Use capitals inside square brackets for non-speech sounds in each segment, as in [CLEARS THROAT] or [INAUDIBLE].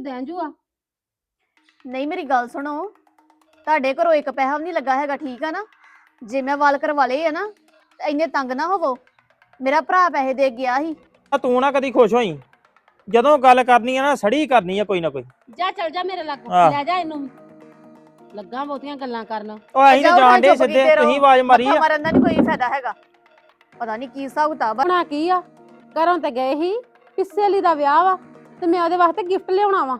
ਸ਼ਦੈਨ ਜੂ ਆ ਨਹੀਂ ਮੇਰੀ ਗੱਲ ਸੁਣੋ। ਤੁਹਾਡੇ ਘਰੋਂ ਇੱਕ ਪੈਸਾ ਵੀ ਨਹੀਂ ਲੱਗਾ ਹੈਗਾ ਠੀਕ ਆ ਨਾ? ਜੇ ਮੈਂ ਵਾਲ ਕਰਵਾ ਲਏ ਆ ਨਾ ਤਾਂ ਇੰਨੇ ਤੰਗ ਨਾ ਹੋਵੋ। ਮੇਰਾ ਭਰਾ ਪੈਸੇ ਦੇ ਗਿਆ ਸੀ। ਆ ਤੂੰ ਨਾ ਕਦੀ ਖੁਸ਼ ਹੋਈ। ਜਦੋਂ ਗੱਲ ਕਰਨੀ ਆ ਨਾ ਸੜੀ ਕਰਨੀ ਆ ਕੋਈ ਨਾ ਕੋਈ। ਜਾ ਚੱਲ ਜਾ ਮੇਰੇ ਲਾਗੋਂ। ਆਹ। ਲੈ ਜਾ ਇਹਨੂੰ। ਲੱਗਾ ਬਹੁਤੀਆਂ ਗੱਲਾਂ ਕਰਨ। ਉਹ ਅਸੀਂ ਤਾਂ ਜਾਓ ਨਾ ਜਾਣ ਡੇ ਚੁੱਪ ਸਿੱਧੇ ਕੀਤੇ ਰਹੋ। ਤੁਸੀਂ ਆਵਾਜ਼ ਮਾਰੀ ਮੱਥਾ ਆ। ਮਾਰਨ ਦਾ ਨਹੀਂ ਕੋਈ ਫਾਇਦਾ ਹੈਗਾ। ਪਤਾ ਨਹੀਂ ਕੀ ਹਿਸਾਬ ਕਿਤਾਬ ਆ। ਬਣਾ ਕੀ ਆ? ਘਰੋਂ ਤੇ ਗਏ ਸੀ। ਪਿੱਸੇ ਲਈ ਦਾ ਵਿਆਹ ਵਾ। ਤੇ ਮੈਂ ਉਹਦੇ ਵਾਸਤੇ ਗਿਫਟ ਲਿਆਉਣਾ ਵਾ।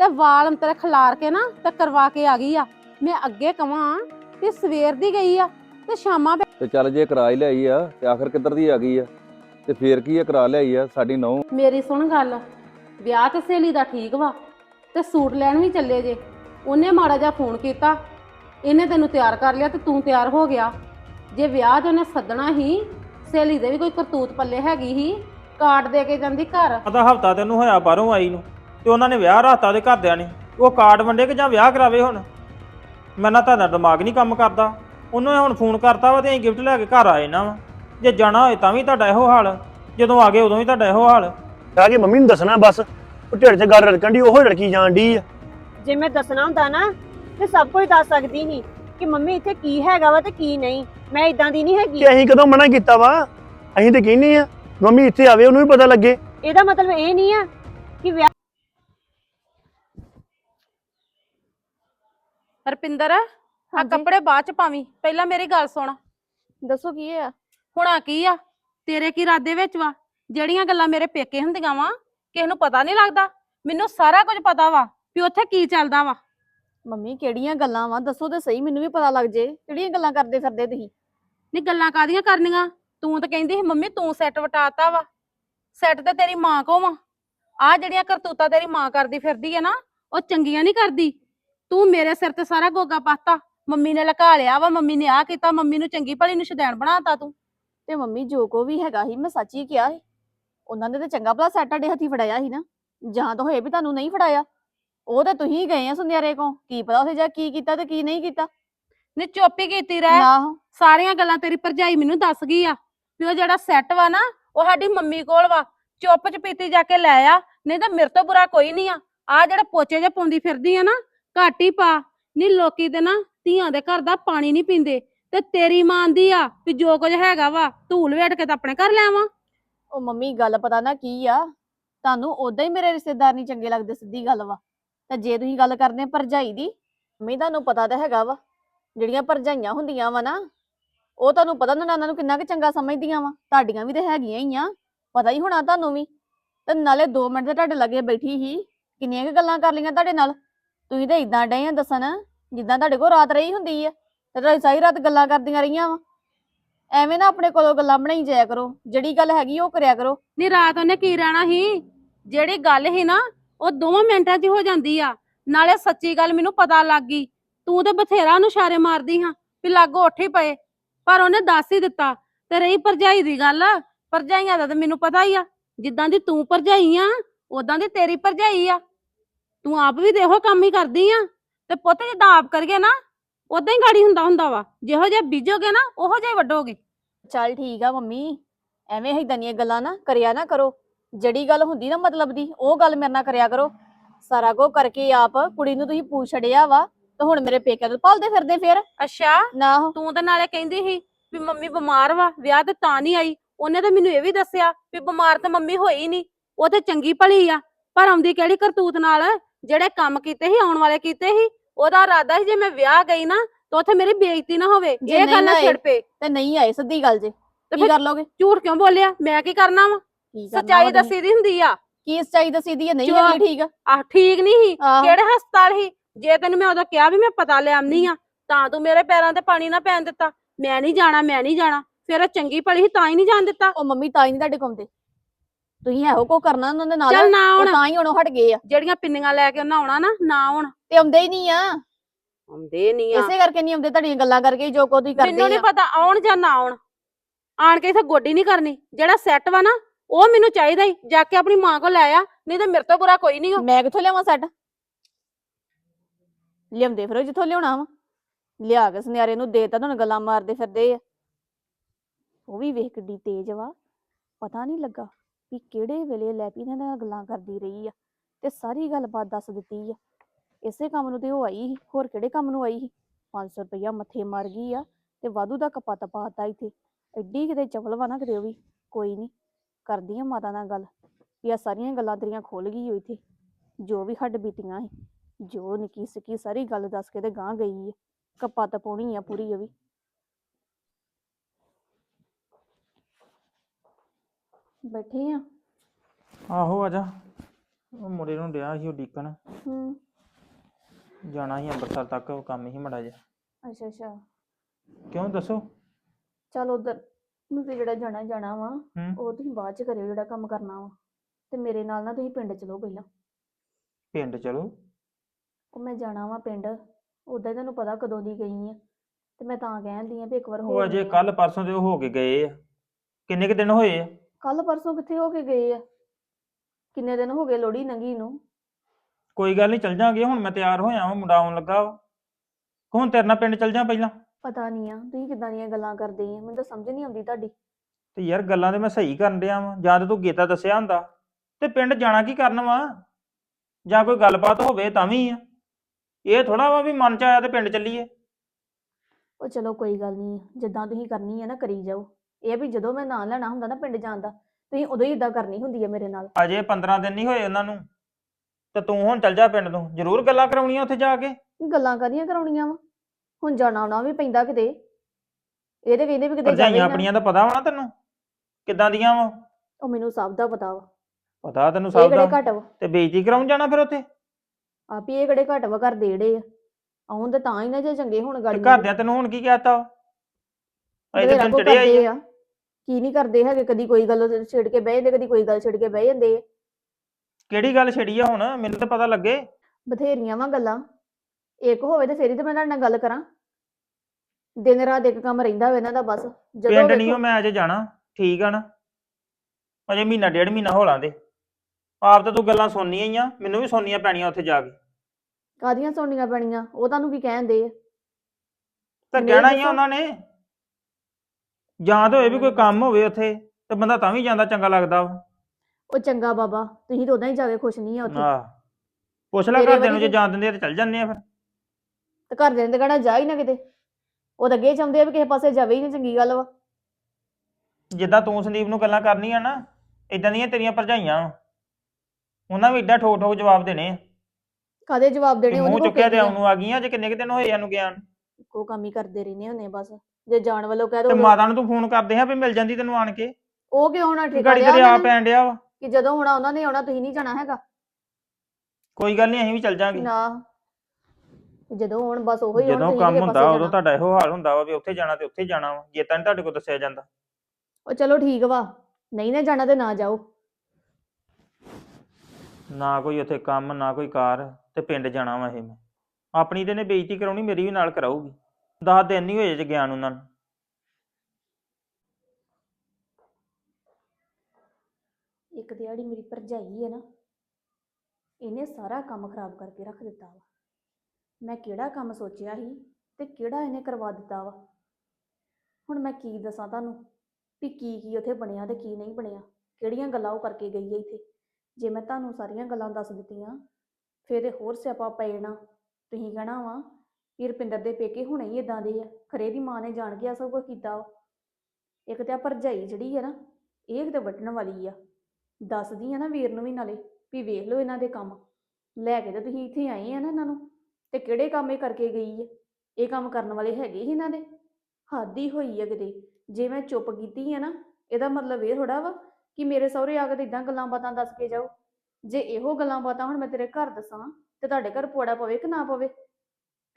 ਤੇ ਵਾਲ ਅੰਤਰੇ ਖਿਲਾਰ ਕੇ ਨਾ ਤੇ ਕਰਵਾ ਕੇ ਆ ਗਈ ਆ। ਮੈਂ ਅੱਗੇ ਕਵਾਂ ਕਿ ਸਵੇਰ ਦੀ ਗਈ ਆ ਤੇ ਸ਼ਾਮਾਂ ਪੈ- ਤੇ ਚੱਲ ਜੇ ਕਰਾ ਹੀ ਲਿਆਈ ਆ ਤੇ ਆਖਰ ਕਿੱਧਰ ਦੀ ਆ ਗਈ ਆ? ਤੇ ਫੇਰ ਕੀ ਆ ਕਰਾ ਲਿਆਈ ਆ ਸਾਡੀ ਨੌ? ਮੇਰੀ ਸੁਣ ਗੱਲ ਵਿਆਹ ਤੇ ਸਹੇਲੀ ਦਾ ਠੀਕ ਵਾ ਤੇ ਸੂਟ ਲੈਣ ਵੀ ਚੱਲੇ ਜੇ। ਉਹਨੇ ਮਾੜਾ ਜਿਹਾ ਫੋਨ ਕੀਤਾ ਇਹਨੇ ਤੈਨੂੰ ਤਿਆਰ ਕਰ ਲਿਆ ਤੇ ਤੂੰ ਤਿਆਰ ਹੋ ਗਿਆ। ਜੇ ਵਿਆਹ ਤੇ ਉਹਨੇ ਸੱਦਣਾ ਹੀ ਸਹੇਲੀ ਦੇ ਵੀ ਕੋਈ ਕਰਤੂਤ ਪੱਲੇ ਹੈਗੀ ਹੀ ਕਾਰਡ ਦੇ ਕੇ ਜਾਂਦੀ ਘਰ? ਪਤਾ ਹਫਤਾ ਤੈਨੂੰ ਹੋਇਆ ਬਾਹਰੋਂ ਆਈ ਨੂੰ ਤੇ ਉਹਨਾਂ ਨੇ ਵਿਆਹ ਰਾਤਾ ਉਹਦੇ ਘਰਦਿਆਂ ਨੇ। ਉਹ ਕਾਰਡ ਵੰਡੇ ਕਿ ਜਾਂ ਵਿਆਹ ਕਰਾਵੇ ਹੁਣ? ਮੈਂ ਨਾ ਤੁਹਾਡਾ ਦਿਮਾਗ ਨਹੀਂ ਕੰਮ ਕਰਦਾ। ਉਹਨੂੰ ਹੁਣ ਫੋਨ ਕਰਤਾ ਵਾ ਤੇ ਅਸੀਂ ਗਿਫਟ ਲੈ ਕੇ ਘਰ ਆਏ ਨਾ ਵਾ। ਜੇ ਜਾਣਾ ਹੋਏ ਤਾਂ ਵੀ ਤੁਹਾਡਾ ਇਹੋ ਹਾਲ। ਜਦੋਂ ਆ ਗਏ ਉਦੋਂ ਵੀ ਤੁਹਾਡਾ ਇਹੋ ਹਾਲ। ਆ ਕੇ ਮੰਮੀ ਨੂੰ ਦੱਸਣਾ ਬਸ। ਉਹ ਢਿੱਡ 'ਚ ਗੱਲ ਰੜਕਣ ਦੀ ਉਹ ਲੜਕੀ ਜਾਣ ਦੀ ਆ। ਜੇ ਮੈਂ ਦੱਸਣਾ ਹੁੰਦਾ ਨਾ ਤੇ ਸਭ ਕੁਝ ਦੱਸ ਸਕਦੀ ਸੀ ਕਿ ਮੰਮੀ ਇੱਥੇ ਕੀ ਹੈਗਾ ਵਾ ਤੇ ਕੀ ਨਹੀਂ। ਮੈਂ ਇਦਾਂ ਦੀ ਨਹੀਂ ਹੈਗੀ। ਕਿ ਅਸੀਂ ਕਦੋਂ ਮਨਾ ਕੀਤਾ ਵਾ? ਅਸੀਂ ਤੇ ਕਹਿੰਨੇ ਆ। ਮੰਮੀ ਇੱਥੇ ਆਵੇ ਉਹਨੂੰ ਵੀ ਪਤਾ ਲੱਗੇ। ਇਹਦਾ ਮਤਲਬ ਇਹ ਨਹੀਂ ਆ ਕਿ ਵਿਆਹ ਰਪਿੰਦਰ ਆ ਕੱਪੜੇ ਬਾਅਦ ਚ ਪਾਵੀਂ। ਪਹਿਲਾਂ ਮੇਰੀ ਗੱਲ ਸੁਣ। ਦੱਸੋ ਕੀ ਹੈ ਹੁਣਾ ਕੀ ਆ? ਤੇਰੇ ਕੀ ਇਰਾਦੇ ਵਿੱਚ ਵਾ? ਜਿਹੜੀਆਂ ਗੱਲਾਂ ਮੇਰੇ ਪੇਕੇ ਹੁੰਦੀਆਂ ਵਾ ਕਿਸੇ ਨੂੰ ਪਤਾ ਨਹੀਂ ਲੱਗਦਾ। ਮੈਨੂੰ ਸਾਰਾ ਕੁਝ ਪਤਾ ਵਾ ਵੀ ਉੱਥੇ ਕੀ ਚੱਲਦਾ ਵਾ। ਮੰਮੀ ਕਿਹੜੀਆਂ ਗੱਲਾਂ ਵਾ? ਦੱਸੋ ਤੇ ਸਹੀ ਮੈਨੂੰ ਵੀ ਪਤਾ ਲੱਗ ਜੇ। ਕਿਹੜੀਆਂ ਗੱਲਾਂ ਕਰਦੇ ਫਿਰਦੇ ਤੁਸੀਂ? ਨੀ ਗੱਲਾਂ ਕਾਦੀਆਂ ਕਰਨੀਆਂ? ਤੂੰ ਤਾਂ ਕਹਿੰਦੀ ਸੀ ਮੰਮੀ ਤੂੰ ਸੈੱਟ ਵਟਾਤਾ ਵਾ। ਸੈੱਟ ਤੇ ਤੇਰੀ ਮਾਂ ਕੋ ਵਾ ਆ ਜਿਹੜੀਆਂ ਕਰਤੂਤਾਂ ਤੇਰੀ ਮਾਂ ਕਰਦੀ ਫਿਰਦੀ ਹੈ ਨਾ ਉਹ ਚੰਗੀਆਂ ਨਹੀਂ ਕਰਦੀ। ਤੂੰ ਮੇਰੇ ਸਿਰ ਤੇ ਸਾਰਾ ਗੋਗਾ ਪਾਤਾ। ਮੰਮੀ ਨੇ ਲਕਾ ਲਿਆ ਵਾ ਮੰਮੀ ਨੇ ਆ ਕੀਤਾ ਮੰਮੀ ਨੂੰ ਚੰਗੀ ਭਲੀ ਨੂੰ ਸ਼ਦੈਣ ਬਣਾਤਾ ਤੂੰ। ਤੇ ਮੰਮੀ ਜੋ ਕੋ ਵੀ ਹੈਗਾ ਸੀ ਮੈਂ ਸੱਚ ਹੀ ਕਿਹਾ ਸੀ। ਉਹਨਾਂ ਨੇ ਤੇ ਚੰਗਾ ਭਲਾ ਸੈਟ ਤੁਹਾਡੇ ਹੱਥੀ ਫੜਾਇਆ ਸੀ ਨਾ। ਜਾਂ ਤਾਂ ਹੋਏ ਵੀ ਤੁਹਾਨੂੰ ਨਹੀਂ ਫੜਾਇਆ। ਉਹ ਤਾਂ ਤੁਸੀਂ ਗਏ ਆ ਸੁਨਿਆਰੇ ਕੋ ਕੀ ਪਤਾ ਉੱਥੇ ਜਾ ਕੀ ਕੀਤਾ ਤੇ ਕੀ ਨਹੀਂ ਕੀਤਾ। ਨੀ ਚੁੱਪ ਹੀ ਕੀਤੀ ਰਹਿ। ਨਾ। ਸਾਰੀਆਂ ਗੱਲਾਂ ਤੇਰੀ ਭਰਜਾਈ ਮੈਨੂੰ ਦੱਸ ਗਈ ਆ। ਵੀ ਉਹ ਜਿਹੜਾ ਸੈੱਟ ਵਾ ਨਾ, ਉਹ ਸਾਡੀ ਮੰਮੀ ਕੋਲ ਵਾ। ਚੁੱਪ ਚਪੀਤੀ ਜਾ ਕੇ ਲੈ ਆ, ਨਹੀਂ ਤਾਂ ਮੇਰੇ ਤੋਂ ਬੁਰਾ ਕੋਈ ਨਹੀਂ ਆ। ਆ ਜਿਹੜਾ ਪੋਚੇ ਜਿਹਾ ਪਾਉਂਦੀ ਫਿਰਦੀ ਆ ਨਾ, ਘੱਟ ਹੀ ਪਾ। ਨਹੀਂ ਲੋਕੀ ਤੇ ਨਾ ਧੀਆਂ ਦੇ ਘਰ ਦਾ ਪਾਣੀ ਨਹੀਂ ਪੀਂਦੇ। ਤੇ ਤੇਰੀ ਮਾਂ ਦੀ ਆ ਵੀ ਜੋ ਕੁਝ ਹੈਗਾ ਵਾ, ਧੂਲ ਵੇਟ ਕੇ ਤਾਂ ਆਪਣੇ ਘਰ ਲਿਆਵਾਂ ਉਹ ਮੰਮੀ, ਗੱਲ ਪਤਾ ਨਾ ਕੀ ਆ? ਤੁਹਾਨੂੰ ਉਦਾਂ ਹੀ ਮੇਰੇ ਰਿਸ਼ਤੇਦਾਰ ਨਹੀਂ ਚੰਗੇ ਲੱਗਦੇ ਸਿੱਧੀ ਗੱਲ ਵਾ। ਤੇ ਜੇ ਤੁਸੀਂ ਗੱਲ ਕਰਦੇ ਭਰਜਾਈ ਦੀ, ਮੰਮੀ, ਤੁਹਾਨੂੰ ਪਤਾ ਤਾਂ ਹੈਗਾ ਵਾ। ਜਿਹੜੀਆਂ ਭਰਜਾਈਆਂ ਹੁੰਦੀਆਂ ਵਾ ਨਾ ਉਹ ਤੁਹਾਨੂੰ ਪਤਾ ਨਨਾਣਾ ਨੂੰ ਕਿੰਨਾ ਕੁ ਚੰਗਾ ਸਮਝਦੀਆਂ ਵਾ, ਤੁਹਾਡੀਆਂ ਵੀ ਤੇ ਹੈਗੀਆਂ ਹੀ ਆ, ਪਤਾ ਹੀ ਹੋਣਾ ਤੁਹਾਨੂੰ ਵੀ। ਤੇ ਨਾਲੇ 2 ਮਿੰਟ ਤੇ ਤੁਹਾਡੇ ਲੱਗੇ ਬੈਠੀ ਹੀ, ਕਿੰਨੀਆਂ ਕੁ ਗੱਲਾਂ ਕਰ ਲਈਆਂ ਤੁਹਾਡੇ ਨਾਲ। ਤੁਸੀਂ ਤਾਂ ਇਦਾਂ ਡਏ ਆ ਦੱਸਣ, ਜਿੱਦਾਂ ਤੁਹਾਡੇ ਕੋਲ ਰਾਤ ਰਹੀ ਹੁੰਦੀ ਆ, ਤੇ ਤੁਸੀਂ ਸਾਰੀ ਰਾਤ ਗੱਲਾਂ ਕਰਦੀਆਂ ਰਹੀਆਂ ਵਾ। ਐਵੇਂ ਨਾ ਆਪਣੇ ਕੋਲੋਂ ਗੱਲਾਂ ਬਣਾਈ ਜਾਇਆ ਕਰੋ, ਜਿਹੜੀ ਗੱਲ ਹੈਗੀ ਉਹ ਕਰਿਆ ਕਰੋ। ਨੀ, ਰਾਤ ਉਹਨੇ ਕੀ ਰਹਿਣਾ ਸੀ? ਜਿਹੜੀ ਗੱਲ ਸੀ ਨਾ, ਉਹ ਦੋਵਾਂ ਮਿੰਟਾਂ 'ਚ ਹੋ ਜਾਂਦੀ ਆ। ਨਾਲੇ ਸੱਚੀ ਗੱਲ ਮੈਨੂੰ ਪਤਾ ਲੱਗ ਗਈ। ਤੂੰ ਤੇ ਬਥੇਰਾ ਨੂੰ ਇਸ਼ਾਰੇ ਮਾਰਦੀ ਹਾਂ, ਵੀ ਲਾਗੋ ਉੱਠ ਹੀ ਪਏ। ਪਰ ਉਹਨੇ ਦੱਸ ਹੀ ਦਿੱਤਾ ਤੇ ਰਹੀ ਭਰਜਾਈ ਦੀ ਗੱਲ। ਭਰਜਾਈਆਂ ਦਾ ਤਾਂ ਮੈਨੂੰ ਪਤਾ ਹੀ ਆ। ਜਿੱਦਾਂ ਦੀ ਤੂੰ ਭਰਜਾਈ ਆ ਉਦਾਂ ਦੀ ਤੇਰੀ ਭਰਜਾਈ ਆ। ਤੂੰ ਆਪ ਵੀ ਤੇ ਇਹੋ ਕੰਮ ਹੀ ਕਰਦੀ ਆ। ਤੇ ਪੁੱਤ ਜਿੱਦਾਂ ਆਪ ਕਰੀਏ ਨਾ ਉਦਾਂ ਹੀ ਗਾੜੀ ਹੁੰਦਾ ਹੁੰਦਾ ਵਾ। ਜਿਹੋ ਜਿਹਾ ਬੀਜੋਗੇ ਨਾ, ਉਹੋ ਜਿਹਾ ਹੀ ਵੱਡੋਗੇ ਚੱਲ ਠੀਕ ਆ ਮੰਮੀ, ਐਵੇਂ ਏਦਾਂ ਦੀਆਂ ਗੱਲਾਂ ਨਾ ਕਰਿਆ ਨਾ ਕਰੋ। ਜਿਹੜੀ ਗੱਲ ਹੁੰਦੀ ਨਾ ਮਤਲਬ ਦੀ, ਉਹ ਗੱਲ ਮੇਰੇ ਨਾਲ ਕਰਿਆ ਕਰੋ। ਸਾਰਾ ਕੁਝ ਕਰਕੇ ਆਪ ਕੁੜੀ ਨੂੰ ਤੁਸੀਂ ਪੁੱਛ ਛੜਿਆ ਵਾ। ਤੇ ਹੁਣ ਮੇਰੇ ਪੇਕਿਆਂ ਤੋਂ ਭਾਲਦੇ ਫਿਰਦੇ ਫਿਰ। ਅੱਛਾ ਨਾ ਤੂੰ ਤੇ ਨਾਲੇ ਕਹਿੰਦੀ ਸੀ ਵੀ ਮੰਮੀ ਬਿਮਾਰ ਵਾ ਵਿਆਹ ਤੇ ਤਾਂ ਨਹੀਂ ਆਈ। ਉਹਨੇ ਤਾਂ ਮੈਨੂੰ ਇਹ ਵੀ ਦੱਸਿਆ ਵੀ ਬਿਮਾਰ ਤਾਂ ਮੰਮੀ ਹੋਈ ਨਹੀਂ ਉਹ ਤੇ ਚੰਗੀ ਭਲੀ ਆ। ਪਰ ਆਉਂਦੀ ਕਿਹੜੀ ਕਰਤੂਤ ਨਾਲ? ਜਿਹੜੇ ਕੰਮ ਕੀਤੇ ਸੀ ਆਉਣ ਵਾਲੇ ਕੀਤੇ ਸੀ ਉਹਦਾ ਇਰਾਦਾ ਸੀ ਜੇ ਮੈਂ ਵਿਆਹ ਗਈ ਨਾ ਤਾਂ ਉੱਥੇ ਮੇਰੀ ਬੇਇੱਜ਼ਤੀ ਨਾ ਹੋਵੇ। ਜੇ ਇਹ ਨਹੀਂ ਗੱਲ ਨਾ ਨਾ ਛਿੜ ਪਏ ਤੇ ਨਹੀਂ ਆਏ ਸਿੱਧੀ ਗੱਲ ਜੇ। ਤੇ ਕੀ ਫਿਰ ਕਰ ਲੋਗੇ ਝੂਠ ਕਿਉਂ ਬੋਲਿਆ? ਮੈਂ ਕੀ ਕਰਨਾ ਵਾ? ਕੀ ਕਰਨਾ ਸੱਚਾਈ ਤੁਸੀਂ? ਦੱਸੀ ਦੀ ਹੁੰਦੀ ਆ। ਕੀ ਸੱਚਾਈ ਦੱਸੀ ਦੀ ਹੈ ਨਹੀਂ ਹੈਗੀ ਠੀਕ ਆਹ ਠੀਕ ਨਹੀਂ ਸੀ। ਆਹੋ। ਕਿਹੜੇ ਹਸਪਤਾਲ ਸੀ? ਜੇ ਤੈਨੂੰ ਮੈਂ ਉਦੋਂ ਕਿਹਾ ਵੀ ਮੈਂ ਪਤਾ ਲੈ ਆਉਣੀ ਆ ਤਾਂ ਤੂੰ ਮੇਰੇ ਪੈਰਾਂ ਤੇ ਪਾਣੀ ਨਾ ਪੈਣ ਦਿੱਤਾ। ਮੈਂ ਨਹੀਂ ਜਾਣਾ ਮੈਂ ਨਹੀਂ ਜਾਣਾ। ਫਿਰ ਉਹ ਚੰਗੀ ਭਲੀ ਸੀ ਤਾਂ ਹੀ ਨਹੀਂ ਜਾਣ ਦਿੱਤਾ। ਉਹ ਮੰਮੀ ਤਾਂ ਹੀ ਨਹੀਂ ਤੁਹਾਡੇ ਕੋਲ ਤੇ ਤੁਸੀਂ ਇਹੋ ਕੋ ਕਰਨਾ ਉਹਨਾਂ ਦੇ ਨਾਲ ਚੱਲ ਨਾ ਉਹ ਤਾਂ ਹੀ ਹੁਣ ਹਟ ਗਏ ਆ। ਜਿਹੜੀਆਂ ਪਿੰਨੀਆਂ ਲੈ ਕੇ ਉਹਨਾਂ ਆਉਣਾ ਨਾ ਨਾ ਆਉਣ। ਤੇ ਆਉਂਦੇ ਹੀ ਨਹੀਂ ਆ। ਆਉਂਦੇ ਨਹੀਂ ਆ। ਇਸੇ ਕਰਕੇ ਨਹੀਂ ਆਉਂਦੇ ਤੁਹਾਡੀਆਂ ਗੱਲਾਂ ਕਰਕੇ ਹੀ ਜੋ ਕੋ ਤੁਸੀਂ ਮੈਨੂੰ ਕਰਦੇ ਨਹੀਂ ਆ। ਪਤਾ ਆਉਣ ਜਾਂ ਨਾ ਆਉਣ। ਆਣ ਕੇ ਇੱਥੇ ਗੋਡੀ ਨਹੀਂ ਕਰਨੀ। ਜਿਹੜਾ ਸੈੱਟ ਵਾ ਨਾ ਉਹ ਮੈਨੂੰ ਚਾਹੀਦਾ ਹੀ ਜਾ ਕੇ ਆਪਣੀ ਮਾਂ ਕੋਲ ਲੈ ਆ ਨਹੀਂ ਤੇ ਮੇਰੇ ਤੋਂ ਬੁਰਾ ਕੋਈ ਨਹੀਂ ਮੈਂ ਕਿੱਥੋਂ ਲਿਆਵਾਂ ਸੈੱਟ ਲਿਆਉਂਦੇ ਫਿਰ ਜਿੱਥੋਂ ਲਿਆਉਣਾ ਵਾ? ਲਿਆ ਕੇ ਸੁਨਿਆਰੇ ਨੂੰ ਦੇਤਾ ਤੁਹਾਨੂੰ ਗੱਲਾਂ ਮਾਰਦੇ ਫਿਰਦੇ ਆ। ਉਹ ਵੀ ਵੇਖ ਕਿੱਡੀ ਤੇਜ਼ ਵਾ। ਪਤਾ ਨਹੀਂ ਲੱਗਾ ਵੀ ਕਿਹੜੇ ਵੇਲੇ ਲੈ ਪੀ ਨਾਲ ਗੱਲਾਂ ਕਰਦੀ ਰਹੀ ਆ ਤੇ ਸਾਰੀ ਗੱਲਬਾਤ ਦੱਸ ਦਿੱਤੀ ਆ। ਇਸੇ ਕੰਮ ਨੂੰ ਤੇ ਉਹ ਆਈ ਸੀ, ਹੋਰ ਕਿਹੜੇ ਕੰਮ ਨੂੰ ਆਈ ਸੀ? 500 ਰੁਪਇਆ ਮੱਥੇ ਮਾਰ ਗਈ ਆ ਤੇ ਵਾਧੂ ਦਾ ਕਪੱਤ ਪਾਤਾ ਇੱਥੇ। ਐਡੀ ਕਿਤੇ ਚਵਲ ਵਾ ਨਾ ਕਿਤੇ ਉਹ ਵੀ, ਕੋਈ ਨਹੀਂ। ਕਰਦੀ ਆ ਮਾਤਾ ਨਾਲ ਗੱਲ ਵੀ ਆ ਸਾਰੀਆਂ ਗੱਲਾਂ ਤੇਰੀਆਂ ਖੋਲ ਗਈ ਹੋਈ ਇੱਥੇ। ਜੋ ਵੀ ਹੱਡ ਬੀਤੀਆਂ ਸੀ। ਜੋ ਨਿੱਕੀ ਸਿੱਕੀ ਸਾਰੀ ਗੱਲ ਦੱਸ ਕੇ ਤੇ ਗਾਂ ਗਈ ਆ ਕਪੱਤ ਪਾਉਣੀ ਆ ਪੂਰੀ ਉਹ ਵੀ। ਬੈਠੇ ਆ? ਆਹੋ ਆ ਜਾ। ਉਹ ਮੁੰਡੇ ਨੂੰ ਡਿਆ ਸੀ ਉਹ ਡੀਕਣ ਹੂੰ। ਜਾਣਾ ਸੀ ਅੰਮ੍ਰਿਤਸਰ ਤੱਕ ਉਹ ਕੰਮ ਹੀ ਮੜਾ ਜਾ ਅੱਛਾ ਅੱਛਾ। ਕਿਉਂ ਦੱਸੋ? ਚਲ ਉਧਰ ਨੂੰ ਤੇ ਜਿਹੜਾ ਜਾਣਾ ਜਾਣਾ ਵਾ ਹੂੰ। ਉਹ ਤੁਸੀਂ ਬਾਅਦ ਚ ਕਰਿਓ ਜਿਹੜਾ ਕੰਮ ਕਰਨਾ ਵਾ। ਤੇ ਮੇਰੇ ਨਾਲ ਨਾ ਤੁਸੀਂ ਪਿੰਡ ਚਲੋ ਪਹਿਲਾਂ। ਪਿੰਡ ਚਲੋ। ਉਹ ਮੈਂ ਜਾਣਾ ਵਾ ਪਿੰਡ ਉਦਾਂ ਤੁਹਾਨੂੰ ਪਤਾ ਕਦੋਂ ਦੀ ਗਈ ਆ ਤੇ ਮੈਂ ਤਾਂ ਕਹਿੰਦੀ ਆ ਵੀ ਇੱਕ ਵਾਰ ਉਹ ਹੋ ਅਜੇ ਕੱਲ ਪਰਸੋਂ ਦੇ ਉਹ ਹੋ ਕੇ ਗਏ ਆ। ਕਿੰਨੇ ਕੁ ਦਿਨ ਹੋਏ ਆ? ਕੱਲ ਪਰਸੋਂ ਕਿੱਥੇ ਹੋ ਕੇ ਗਏ ਆ? ਕਿੰਨੇ ਦਿਨ ਹੋ ਗਏ ਲੋੜੀ ਨੰਗੀ ਨੂੰ? ਕੋਈ ਗੱਲ ਨਹੀਂ ਚੱਲ ਜਾਾਂਗੇ ਹੁਣ ਮੈਂ ਤਿਆਰ ਹੋਇਆ ਵਾਂ ਮੁੰਡਾ ਆਉਣ ਲੱਗਾ ਵਾ। ਹੁਣ ਤੇਰੇ ਨਾਲ ਪਿੰਡ ਚੱਲ ਜਾ ਪਹਿਲਾਂ। ਪਤਾ ਨਹੀਂ ਆ ਤੁਸੀਂ ਕਿਦਾਂ ਦੀਆਂ ਗੱਲਾਂ ਕਰਦੇ ਆ ਮੈਨੂੰ ਤਾਂ ਸਮਝ ਨਹੀਂ ਆਉਂਦੀ ਤੁਹਾਡੀ। ਤੇ ਯਾਰ ਗੱਲਾਂ ਤੇ ਮੈਂ ਸਹੀ ਕਰਨ ਡਿਆ ਵਾਂ ਜਾਂ ਤੇ ਤੂੰ ਗੀਤਾ ਦੱਸਿਆ ਹੁੰਦਾ। ਤੇ ਪਿੰਡ ਜਾਣਾ ਕੀ ਕਰਨ ਵਾ? ਜਾਂ ਕੋਈ ਗੱਲਬਾਤ ਹੋਵੇ ਤਾਂ ਵੀ ਆ। ਇਹ ਥੋੜਾ ਵਾ ਵੀ ਮਨ ਚ ਆਇਆ ਤੇ ਪਿੰਡ ਚੱਲੀਏ। ਉਹ ਚਲੋ ਕੋਈ ਗੱਲ ਨਹੀਂ ਜਿੱਦਾਂ ਤੁਸੀਂ ਕਰਨੀ ਆ ਨਾ ਕਰੀ ਜਾਓ। ਇਹ ਵੀ ਜਦੋਂ ਮੈਂ ਨਾਂ ਲੈਣਾ ਹੁੰਦਾ ਨਾ ਪਿੰਡ ਜਾਣ ਦਾ ਤੁਸੀਂ ਉਦੋਂ ਹੀ ਇਦਾਂ ਕਰਨੀ ਹੁੰਦੀ ਆ ਮੇਰੇ ਨਾਲ। ਅਜੇ 15 ਦਿਨ ਨਹੀਂ ਹੋਏ ਉਹਨਾਂ ਨੂੰ ਤੇ ਤੂੰ ਹੁਣ ਚੱਲ ਜਾ ਪਿੰਡ ਨੂੰ ਜ਼ਰੂਰ ਗੱਲਾਂ ਕਰਾਉਣੀਆਂ ਉੱਥੇ ਜਾ ਕੇ। ਗੱਲਾਂ ਕਾਹਦੀਆਂ ਕਰਾਉਣੀਆਂ ਵਾ? ਹੁਣ ਜਾਣਾ ਆਉਣਾ ਵੀ ਪੈਂਦਾ ਕਿਤੇ। ਇਹ ਤੇ ਕਹਿੰਦੇ ਵੀ ਕਿਤੇ ਭਰਜਾਈਆਂ ਹੀ ਆਪਣੀਆਂ ਦਾ ਪਤਾ ਹੋਣਾ ਤੈਨੂੰ? ਕਿੱਦਾਂ ਦੀਆਂ ਵਾ? ਉਹ ਮੈਨੂੰ ਸਭ ਦਾ ਪਤਾ ਵਾ। ਪਤਾ ਤੈਨੂੰ ਇਹ ਸਭ ਕਿਹੜੇ ਦਾ ਘੱਟ ਵਾ? ਤੇ ਬੇਇੱਜ਼ਤੀ ਕਰਾਉਣ ਜਾਣਾ ਫਿਰ ਉੱਥੇ? ਹੀ ਇਹ ਕਿਹੜੇ ਘੱਟ ਵਾ ਘਰ ਦੇੜੇ ਆ। ਆਉਣ ਤੇ ਤਾਂ ਹੀ ਨਾ ਜੇ ਚੰਗੇ ਹੁਣ ਤੇ ਗਾੜੀ ਘਰਦਿਆਂ ਤੈਨੂੰ ਹੁਣ ਕੀ ਕਹਿਤਾ ਅਜੇ ਬਥੇਰਾ ਤੈਨੂੰ ਕੁਛ ਚੜਿਆ ਹੀ ਕਰਦੇ ਆ। ਆ ਕੀ ਨਹੀਂ ਕਰਦੇ ਹੈਗੇ ਕਦੀ ਕੋਈ ਗੱਲ ਛਿੜ ਕੇ ਬਹਿ ਜਾਂਦੇ ਕਦੀ ਕੋਈ ਗੱਲ ਛਿੜ ਕੇ ਬਹਿ ਜਾਂਦੇ ਆ। ਕਿਹੜੀ ਗੱਲ ਛੜੀ ਆ ਹੁਣ? ਮੈਨੂੰ ਤਾਂ ਪਤਾ ਲੱਗੇ। ਬਥੇਰੀਆਂ ਵਾ ਗੱਲਾਂ। ਇੱਕ ਹੋਵੇ ਤੇ ਫੇਰ ਹੀ ਤੇ ਮੈਂ ਤੁਹਾਡੇ ਨਾਲ ਗੱਲ ਕਰਾਂ। ਦਿਨ ਰਾਤ ਇੱਕ ਕੰਮ ਰਹਿੰਦਾ ਹੋਵੇ ਇਹਨਾਂ ਦਾ ਬਸ। ਜਦੋਂ ਪਿੰਡ ਨਹੀਂ ਵੇਖੋ। ਮੈਂ ਅਜੇ ਜਾਣਾ। ਠੀਕ ਆ ਨਾ। ਅਜੇ ਮਹੀਨਾ ਡੇਢ ਮਹੀਨਾ ਹੋਲਾਂ ਦੇ। ਆਪ ਤਾਂ ਤੂੰ ਗੱਲਾਂ ਸੁਣਨੀਆਂ ਹੀ ਆ ਮੈਨੂੰ ਵੀ ਸੁਣਨੀਆਂ ਪੈਣੀਆਂ ਉੱਥੇ ਜਾ ਕੇ। ਕਾਦੀਆਂ ਸੁਣਨੀਆਂ ਪੈਣੀਆਂ? ਉਹ ਤੁਹਾਨੂੰ ਕੀ ਕਹਿੰਦੇ ਆ ਤਾਂ ਨਹੀਂ ਕਹਿਣਾ ਹੀ ਆ ਦੱਸੋ। ਉਹਨਾਂ ਨੇ। ਜਾਂ ਤਾਂ ਹੋਏ ਵੀ ਕੋਈ ਕੰਮ ਹੋਵੇ ਉੱਥੇ ਤੇ ਬੰਦਾ ਤਾਂ ਵੀ ਜਾਂਦਾ ਚੰਗਾ ਲੱਗਦਾ ਵਾ। ਉਹ ਚੰਗਾ ਬਾਬਾ ਤੁਸੀਂ ਤਾਂ ਉਦਾਂ ਹੀ ਜਾ ਕੇ ਖੁਸ਼ ਨਹੀਂ ਆ ਉੱਥੇ। ਆਹ ਪੁੱਛ ਲੈ ਮੇਰੇ ਘਰਦਿਆਂ ਨੂੰ ਵਾਰੀ ਜੇ ਜਾਣ ਦਿੰਦੇ ਆ ਤੇ ਚੱਲ ਜਾਂਦੇ ਆ ਫਿਰ। ਤੇ ਘਰ ਦੇ ਨੇ ਤਾਂ ਕਹਿਣਾ ਜਾ ਹੀ ਨਾ ਕਿਤੇ। ਉਹ ਤਾਂ ਅੱਗੇ ਚਾਹੁੰਦੇ ਆ ਵੀ ਕਿਸੇ ਪਾਸੇ ਜਾਵੇ ਹੀ ਨਾ ਚੰਗੀ ਗੱਲ ਵਾ। ਜਿੱਦਾਂ ਤੂੰ ਸੰਦੀਪ ਨੂੰ ਗੱਲਾਂ ਕਰਨੀਆਂ ਨਾ ਇਦਾਂ ਦੀਆਂ ਤੇਰੀਆਂ ਭਰਜਾਈਆਂ ਵਾ। ਉਹਨਾਂ ਵੀ ਏਡਾ ਠੋਕ ਠੋਕ ਜਵਾਬ ਦੇਣੇ ਆ। ਕਾਦੇ ਜਵਾਬ ਦੇਣੇ? ਮੂੰਹ ਚੁੱਕਿਆ ਤੇ ਆਉਣ ਨੂੰ ਆ ਗਈਆਂ ਜੇ ਕਿੰਨੇ ਕੁ ਦਿਨ ਹੋਏ ਆ ਨੂੰ ਗਿਆ ਨੂੰ। ਕੋ ਕੰਮ ਹੀ ਕਰਦੇ ਰਹਿੰਦੇ ਹੁੰਦੇ ਬਸ। ਜੇ ਜਾਣ ਵੱਲੋਂ ਕਹਿ ਤੇ ਦੋ ਮਾਤਾ ਨੂੰ ਤੂੰ ਫੋਨ ਕਰਦੇ ਆ ਵੀ ਮਿਲ ਜਾਂਦੀ ਤੈਨੂੰ ਆਣ ਕੇ? ਉਹ ਕਿਉਂ ਹੋਣਾ ਠੇਕਾ ਗਾੜੀ ਤੇਰੇ ਆ ਨੇ ਪੈਣ ਡਿਆ ਵਾ। ਕਿ ਜਦੋਂ ਹੋਣਾ ਉਹਨਾਂ ਨੇ ਆਉਣਾ ਤੁਸੀਂ ਨਹੀਂ ਜਾਣਾ ਹੈਗਾ। ਕੋਈ ਗੱਲ ਨਹੀਂ ਅਸੀਂ ਵੀ ਚੱਲ ਜਾਾਂਗੇ। ਨਾ। ਜਦੋਂ ਹੋਣ ਬਸ ਉਹੀ ਹੋਣ ਜਦੋਂ ਤੁਸੀਂ ਕੰਮ ਹੁੰਦਾ ਪਾਸੇ ਉਦੋਂ ਜਾਣਾ। ਤੁਹਾਡਾ ਇਹੋ ਹਾਲ ਹੁੰਦਾ ਵਾ ਵੀ ਉੱਥੇ ਜਾਣਾ ਤੇ ਉੱਥੇ ਜਾਣਾ ਵਾ। ਜੇ ਤਾਂ ਨੀ ਤੁਹਾਡੇ ਕੋਲ ਦੱਸਿਆ ਜਾਂਦਾ। ਉਹ ਚਲੋ ਠੀਕ ਵਾ। ਨਹੀਂ ਨਾ ਜਾਣਾ ਤੇ ਨਾ ਜਾਓ। ਨਾ ਕੋਈ ਉੱਥੇ ਕੰਮ, ਨਾ ਕੋਈ ਕਾਰ ਤੇ ਪਿੰਡ ਜਾਣਾ ਵਾ ਇਹ ਮੈਂ। ਆਪਣੀ ਤੇ ਨੇ ਬੇਇੱਜ਼ਤੀ ਕਰਾਉਣੀ, ਮੇਰੀ ਵੀ ਨਾਲ ਕਰਾਊਗੀ। ਦਸ ਦਿਨ ਨਹੀਂ ਹੋਏ ਜੇ ਗਿਆਨ ਉਹਨਾਂ ਨੂੰ। ਇੱਕ ਦਿਹਾੜੀ ਮੇਰੀ ਭਰਜਾਈ ਹੈ ਨਾ, ਇਹਨੇ ਸਾਰਾ ਕੰਮ ਖਰਾਬ ਕਰਕੇ ਰੱਖ ਦਿੱਤਾ ਵਾ। ਮੈਂ ਕਿਹੜਾ ਕੰਮ ਸੋਚਿਆ ਸੀ ਤੇ ਕਿਹੜਾ ਇਹਨੇ ਕਰਵਾ ਦਿੱਤਾ ਵਾ? ਹੁਣ ਮੈਂ ਕੀ ਦੱਸਾਂ ਤੁਹਾਨੂੰ ਵੀ ਕੀ ਕੀ ਉੱਥੇ ਬਣਿਆ ਤੇ ਕੀ ਨਹੀਂ ਬਣਿਆ, ਕਿਹੜੀਆਂ ਗੱਲਾਂ ਉਹ ਕਰਕੇ ਗਈ ਹੈ ਇੱਥੇ? ਜੇ ਮੈਂ ਤੁਹਾਨੂੰ ਸਾਰੀਆਂ ਗੱਲਾਂ ਦੱਸ ਦਿੱਤੀਆਂ, ਫਿਰ ਇਹ ਹੋਰ ਸਿਆਪਾ ਪਏ ਨਾ ਤੁਸੀਂ ਕਹਿਣਾ ਵਾ ਵੀ ਰੁਪਿੰਦਰ ਦੇ ਪੇਕੇ ਹੁਣੇ ਹੀ ਇਦਾਂ ਦੇ ਆ, ਖਰੇ ਦੀ ਮਾਂ ਨੇ ਜਾਣ ਕੇ ਆ ਸਭ ਕੁਝ ਕੀਤਾ ਵਾ। ਇੱਕ ਤੇ ਆ ਭਰਜਾਈ ਜਿਹੜੀ ਆ ਨਾ, ਇਹ ਕਿਤੇ ਵੱਟਣ ਵਾਲੀ ਆ। ਦੱਸਦੀ ਆ ਨਾ ਵੀਰ ਨੂੰ ਵੀ ਨਾਲੇ ਵੀ ਵੇਖ ਲਓ ਇਹਨਾਂ ਦੇ ਕੰਮ। ਲੈ ਕੇ ਤਾਂ ਤੁਸੀਂ ਇੱਥੇ ਆਏ ਆ ਨਾ ਇਹਨਾਂ ਨੂੰ, ਤੇ ਕਿਹੜੇ ਕੰਮ ਇਹ ਕਰਕੇ ਗਈ ਹੈ ਇਹ ਕੰਮ ਕਰਨ ਵਾਲੇ ਹੈਗੇ ਹੀ ਇਹਨਾਂ ਦੇ? ਹੱਦ ਹੀ ਹੋਈ ਹੈ ਕਿਤੇ। ਜੇ ਮੈਂ ਚੁੱਪ ਕੀਤੀ ਆ ਨਾ, ਇਹਦਾ ਮਤਲਬ ਇਹ ਥੋੜਾ ਵਾ ਕਿ ਮੇਰੇ ਸਹੁਰੇ ਆ ਕੇ ਤੇ ਇਦਾਂ ਗੱਲਾਂ ਬਾਤਾਂ ਦੱਸ ਕੇ ਜਾਓ। ਜੇ ਇਹੋ ਗੱਲਾਂ ਬਾਤਾਂ ਹੁਣ ਮੈਂ ਤੇਰੇ ਘਰ ਦੱਸਾਂ ਤੇ ਤੁਹਾਡੇ ਘਰ ਪੋੜਾ ਪਵੇ ਕਿ ਨਾ ਪਵੇ?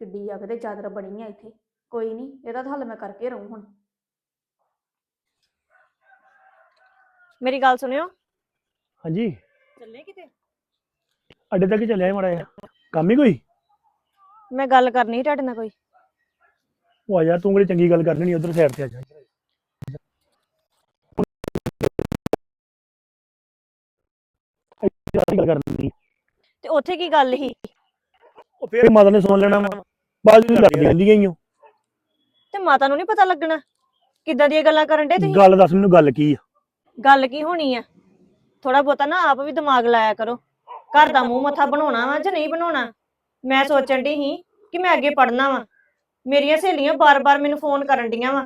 ਕਿੱਡੀ ਆ ਕਿਤੇ ਚਾਦਰ ਬਣੀ ਆ ਇੱਥੇ। ਕੋਈ ਨਹੀਂ ਇਹਦਾ ਤਾਂ ਹੱਲ ਮੈਂ ਕਰਕੇ ਰਹੂੰ ਹੁਣ। ਮੇਰੀ ਗੱਲ ਸੁਣਿਓ। ਹਾਂਜੀ। ਚੱਲੇ ਕਿਤੇ? ਅੱਡੇ ਤੱਕ ਹੀ ਚੱਲਿਆ ਮੜਾ ਜਿਹਾ। ਕੰਮ ਹੀ ਕੋਈ? ਮੈਂ ਗੱਲ ਕਰਨੀ ਸੀ ਤੁਹਾਡੇ ਨਾਲ ਕੋਈ। ਉਹ ਆ ਜਾ ਤੂੰ ਕਿਹੜੀ ਚੰਗੀ ਗੱਲ ਕਰਨੀ ਨਹੀਂ ਉਧਰ ਸਾਈਡ ਤੇ ਆ ਜਾ। ਇੱਥੇ ਗੱਲ ਕਰਨੀ ਤੇ ਉੱਥੇ ਕੀ ਗੱਲ ਸੀ? ਉਹ ਫੇਰ ਮਾਤਾ ਨੇ ਸੁਣ ਲੈਣਾ ਵਾ। ਵਿੱਚ ਲੱਗ ਜਾਂਦੀ ਗਈ ਓ। ਤੇ ਮਾਤਾ ਨੂੰ ਨਹੀਂ ਪਤਾ ਲੱਗਣਾ? ਕਿੱਦਾਂ ਦੀਆਂ ਗੱਲਾਂ ਕਰਨ ਡੇ ਤੁਸੀਂ? ਗੱਲ ਦੱਸ ਮੈਨੂੰ ਗੱਲ ਕੀ ਆ? ਗੱਲ ਕੀ ਹੋਣੀ ਆ? ਥੋੜਾ ਬਹੁਤਾ ਨਾ ਆਪ ਵੀ ਦਿਮਾਗ ਲਾਇਆ ਕਰੋ। ਘਰ ਦਾ ਮੂੰਹ ਮੱਥਾ ਬਣਾਉਣਾ ਵਾ ਜਾਂ ਨਹੀਂ ਬਣਾਉਣਾ? ਮੈਂ ਸੋਚਣ ਦੀ ਸੀ ਕਿ ਮੈਂ ਅੱਗੇ ਪੜ੍ਹਨਾ ਵਾ। ਮੇਰੀਆਂ ਸਹੇਲੀਆਂ ਬਾਰ-ਬਾਰ ਮੈਨੂੰ ਫੋਨ ਕਰਨ ਡੀਆਂ ਵਾ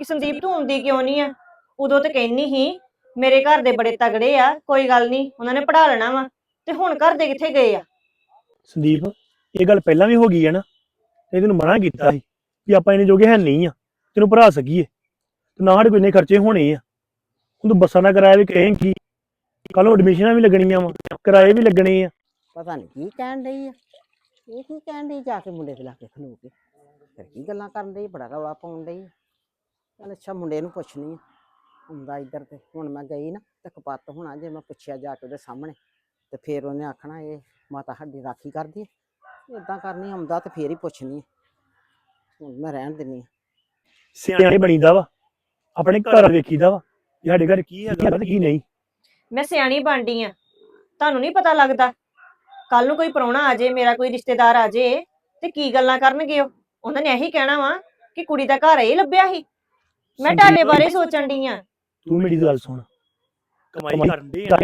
ਕਿ ਸੰਦੀਪ ਤੂੰ ਆਉਂਦੀ ਕਿਉਂ ਨਹੀਂ ਆ? ਉਦੋਂ ਤੇ ਕਹਿੰਨੀ ਸੀ ਮੇਰੇ ਘਰ ਦੇ ਬੜੇ ਤਗੜੇ ਆ ਕੋਈ ਗੱਲ ਨਹੀਂ ਉਹਨਾਂ ਨੇ ਪੜ੍ਹਾ ਲੈਣਾ ਵਾ। ਤੇ ਹੁਣ ਘਰ ਦੇ ਕਿੱਥੇ ਗਏ ਆ? ਸੰਦੀਪ ਇਹ ਗੱਲ ਪਹਿਲਾਂ ਵੀ ਹੋ ਗਈ ਹੈ ਨਾ ਤੇ ਤੈਨੂੰ ਮਨਾ ਕੀਤਾ ਸੀ ਵੀ ਆਪਾਂ ਇਹਨੇ ਜੋਗੇ ਹੈ ਨਹੀਂ ਆ ਤੈਨੂੰ ਭਰਾ ਸਕੀਏ। ਤੇ ਨਾ ਸਾਡੇ ਕੋਈ ਇੰਨੇ ਖਰਚੇ ਹੋਣੇ ਆ। ਹੁਣ ਤੂੰ ਬੱਸਾਂ ਦਾ ਕਿਰਾਇਆ ਵੀ ਕਹੇਂਗੀ ਕੱਲ ਨੂੰ ਐਡਮਿਸ਼ਨਾਂ ਵੀ ਲੱਗਣੀਆਂ ਵਾ ਕਿਰਾਏ ਵੀ ਲੱਗਣੇ ਆ। ਪਤਾ ਨਹੀਂ ਕੀ ਕਹਿਣ ਡਈ ਆ। ਇਹ ਕੀ ਕਹਿਣ ਡਈ ਜਾ ਕੇ ਮੁੰਡੇ ਦੇ ਲਾਗੇ ਖਲੋ ਕੇ। ਫਿਰ ਕੀ ਗੱਲਾਂ ਕਰਨ ਡਈ ਬੜਾ ਰੌਲਾ ਪਾਉਣ ਡਈ ਆ। ਚੱਲ ਅੱਛਾ ਮੁੰਡੇ ਨੂੰ ਪੁੱਛਣੀ ਆ। ਹੁੰਦਾ ਇੱਧਰ ਤੇ ਹੁਣ ਮੈਂ ਗਈ ਨਾ ਤੇ ਕਪੱਤ ਹੋਣਾ ਜੇ ਮੈਂ ਪੁੱਛਿਆ ਜਾ ਕੇ ਉਹਦੇ ਸਾਹਮਣੇ ਤੇ ਫਿਰ ਉਹਨੇ ਆਖਣਾ ਇਹ ਮਾਤਾ ਸਾਡੀ ਰਾਖੀ ਕਰਦੀ ਹੈ ਇਦਾਂ ਕਰਨੀ ਆਉਂਦਾ ਤੇ ਫੇਰ ਹੀ ਪੁੱਛਣੀ ਹੁਣ ਮੈਂ ਰਹਿਣ ਦਿੰਨੀ ਆ। ਸਿਆਣੇ ਬਣੀਦਾ ਵਾ ਆਪਣੇ ਘਰ ਵੇਖੀਦਾ ਵਾ ਵੀ ਸਾਡੇ ਘਰ ਕੀ ਹੈਗਾ ਤੇ ਕੀ ਨਹੀਂ। ਮੈਂ ਸਿਆਣੀ ਬਣਦੀ ਆ ਤੁਹਾਨੂੰ ਨਹੀਂ ਪਤਾ ਲੱਗਦਾ ਕੱਲ ਨੂੰ ਕੋਈ ਪ੍ਰਾਹੁਣਾ ਆ ਜੇ ਮੇਰਾ ਕੋਈ ਰਿਸ਼ਤੇਦਾਰ ਆ ਜੇ ਤੇ ਕੀ ਗੱਲਾਂ ਕਰਨਗੇ ਉਹ? ਉਹਨਾਂ ਨੇ ਇਹੀ ਕਹਿਣਾ ਵਾ ਕਿ ਕੁੜੀ ਦਾ ਘਰ ਇਹ ਲੱਭਿਆ ਸੀ। ਮੈਂ ਤੁਹਾਡੇ ਬਾਰੇ ਸੋਚਣ ਦੀ ਆ। ਤੂੰ ਮੇਰੀ ਗੱਲ ਸੁਣ। ਕਮਾਈ ਕਰਨ ਦੇ ਆ।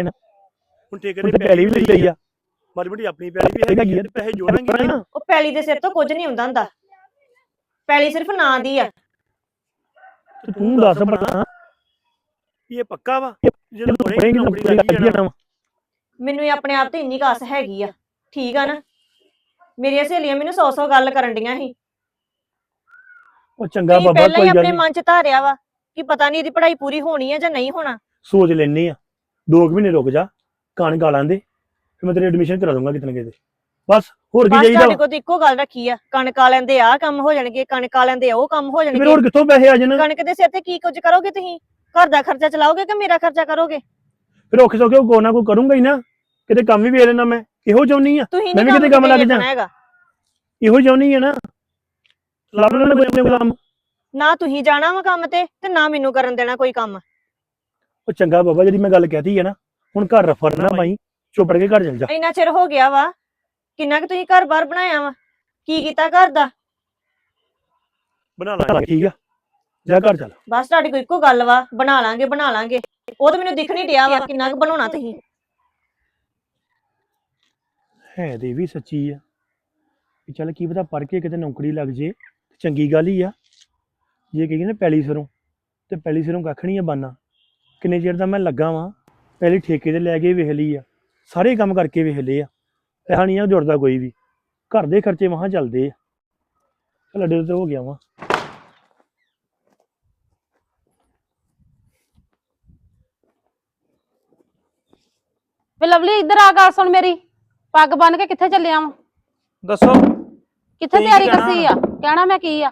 ਹੁਣ ਠੇਕੇ ਤੇ ਪੈਲੀ ਵੀ ਲਈ ਆ। ਮਾੜੀ ਮੋਟੀ ਆਪਣੀ ਪੈਲੀ ਵੀ ਹੈਗੀ ਆ ਤੇ ਪੈਸੇ ਜੋੜਾਂਗੇ ਨਾ। ਉਹ ਪੈਲੀ ਦੇ ਸਿਰ ਤੋਂ ਕੁਝ ਨਹੀਂ ਹੁੰਦਾ ਹੁੰਦਾ। ਪੈਲੀ ਸਿਰਫ ਨਾਂ ਦੀ ਆ। ਤੇ ਦੱਸ ਬਣਾ ਇਹ ਪੱਕਾ ਵਾ? ਜਦੋਂ ਪੜੇਂਗੀ ਨੌਕਰੀ ਲੱਗ ਜਾਣਾ। ਵਾ। ਮੈਨੂੰ ਇਹ ਆਪਣੇ ਆਪ ਤੇ ਇੰਨੀ ਕਾਸ ਹੈਗੀ ਆ। ਠੀਕ ਆ ਨਾ? ਮੇਰੀਆਂ ਸਹੇਲੀਆਂ ਮੈਨੂੰ ਸੌ ਸੌ ਗੱਲ ਕਰਨ ਡੀਆਂ ਸੀ। ਉਹ ਚੰਗਾ ਬਾਬਾ ਪਹਿਲਾਂ ਹੀ ਕੋਈ ਗੱਲ ਆਪਣੇ ਨਹੀਂ ਮਨ ਚ ਧਾਰਿਆ ਵਾ। ਕਿ ਪਤਾ ਨਹੀਂ ਇਹਦੀ ਪੜ੍ਹਾਈ ਪੂਰੀ ਹੋਣੀ ਆ ਜਾਂ ਨਹੀਂ ਹੋਣਾ। ਸੋਚ ਲੈਨੇ ਆ। ਦੋ ਕੁ ਮਹੀਨੇ ਰੁਕ ਜਾ ਕਾਣ ਗਾਲਾਂ ਦੇ ਫਿਰ ਮੈਂ ਤੇਰੀ ਐਡਮਿਸ਼ਨ ਕਰਾ ਦੂੰਗਾ ਕਿਤੇ ਨਾ ਕਿਤੇ ਬਸ ਹੋਰ ਕੀ ਬਸ ਚਾਹੀਦਾ ਤੁਹਾਡੇ ਵਾ? ਕੋਲ ਤਾਂ ਇੱਕੋ ਗੱਲ ਰੱਖੀ ਆ ਕਣਕ ਵਾਲਿਆਂ ਦੇ ਆਹ ਕੰਮ ਹੋ ਜਾਣਗੇ ਕਣਕ ਵਾਲਿਆਂ ਦੇ ਉਹ ਕੰਮ ਹੋ ਤੇ ਫਿਰ ਜਾਣਗੇ। ਹੋਰ ਕਿੱਥੋਂ ਪੈਸੇ ਆ ਜਾਣ? ਕਣਕ ਦੇ ਸਿਰ ਤੇ ਕੀ ਕੁਝ ਕਰੋਗੇ ਤੁਸੀਂ? ਘਰ ਦਾ ਖਰਚਾ ਚਲਾਓਗੇ ਕਿ ਮੇਰਾ ਖਰਚਾ ਕਰੋਗੇ? ਫਿਰ ਔਖੇ ਸੌਖੇ ਕੋ ਨਾ ਕੋ ਕਰੂੰਗਾ ਹੀ ਨਾ। ਕਿਤੇ ਕੰਮ ਵੀ ਵੇਖ ਲੈਣਾ ਮੈਂ ਇਹੋ ਚਾਹੁੰਨੀ ਆ। ਤੁਸੀਂ ਮੈਂ ਨਹੀਂ ਵੀ ਕਿਤੇ ਕੰਮ ਲੱਗ ਜਾ। ਹੈਗਾ। ਇਹੋ ਚਾਹੁੰਨੀ ਆ ਨਾ। ਲੱਭ ਲੈਣਾ ਕੋਈ ਕੋਈ ਕੰਮ। ਨਾ ਤੁਸੀਂ ਜਾਣਾ ਵਾ ਕੰਮ ਤੇ ਤੇ ਨਾ ਮੈਨੂੰ ਕਰਨ ਦੇਣਾ ਕੋਈ ਕੰਮ। ਉਹ ਚੰਗਾ ਬਾਬਾ ਜਿਹੜੀ ਮੈਂ ਗੱਲ ਕਹਿਤੀ ਹੈ ਨਾ ਹੁਣ ਘਰ ਰਫਰ ਨਾ ਪਾਈ ਚੁੱਪ ਕੇ ਘਰ ਚਲ ਜਾ। ਇੰਨਾ ਚਿਰ ਹੋ ਗਿਆ ਵਾ ਕਿੰਨਾ ਕਿ ਤੁਸੀਂ ਘਰ ਬਾਰ ਬਣਾਇਆ ਵਾ? ਕੀ ਕੀਤਾ ਘਰ ਦਾ? ਬਣਾ ਲਾ ਠੀਕ ਆ। ਜਾ ਘਰ ਚੱਲ। ਬਸ ਤੁਹਾਡੀ ਕੋਈ ਇੱਕੋ ਗੱਲ ਵਾ ਬਣਾ ਲਾਂਗੇ ਬਣਾ ਲਾਂਗੇ। ਉਹ ਤਾਂ ਮੈਨੂੰ ਦਿਖ ਨਹੀਂ ਡਿਆ ਵਾ ਕਿੰਨਾ ਕੁ ਬਣਾਉਣਾ ਤੁਸੀਂ। ਹੈ ਇਹ ਵੀ ਸੱਚੀ ਆ। ਵੀ ਚੱਲ ਕੀ ਪਤਾ ਪੜ੍ਹ ਕੇ ਕਿਤੇ ਨੌਕਰੀ ਲੱਗ ਜੇ ਚੰਗੀ ਗੱਲ ਹੀ ਆ। ਜੇ ਕਹੀਏ ਨਾ ਪੈਲੀ ਸਿਰੋਂ ਤੇ ਪੈਲੀ ਸਿਰੋਂ ਕੱਖ ਨਹੀਂ ਆ ਬਾਨਾ। ਕਿੰਨੇ ਚਿਰ ਦਾ ਮੈਂ ਲੱਗਾ ਵਾਂ ਪਹਿਲੀ ਠੇਕੇ ਤੇ ਲੈ ਕੇ ਵੇਖ ਲਈ ਆ ਸਾਰੇ ਕੰਮ ਕਰਕੇ ਵੇਖ ਲਏ ਆ ਪੈਸਾ ਨਹੀਂ ਆ ਜੁੜਦਾ ਕੋਈ ਵੀ। ਘਰ ਦੇ ਖਰਚੇ ਮਹਾਂ ਚੱਲਦੇ ਆ। ਚੱਲ ਅੱਡੇ ਤੇ ਹੋ ਗਿਆ ਵਾਂ। ਵੇ ਲਵਲੀ ਇੱਧਰ ਆ ਗੱਲ ਸੁਣ ਮੇਰੀ। ਪੱਗ ਬੰਨ ਕੇ ਕਿੱਥੇ ਚੱਲਿਆ ਵਾਂ? ਦੱਸੋ। ਕਿੱਥੇ ਤਿਆਰੀ? ਕਰਸੀ ਆ? ਕਹਿਣਾ ਮੈਂ ਕੀ ਆ?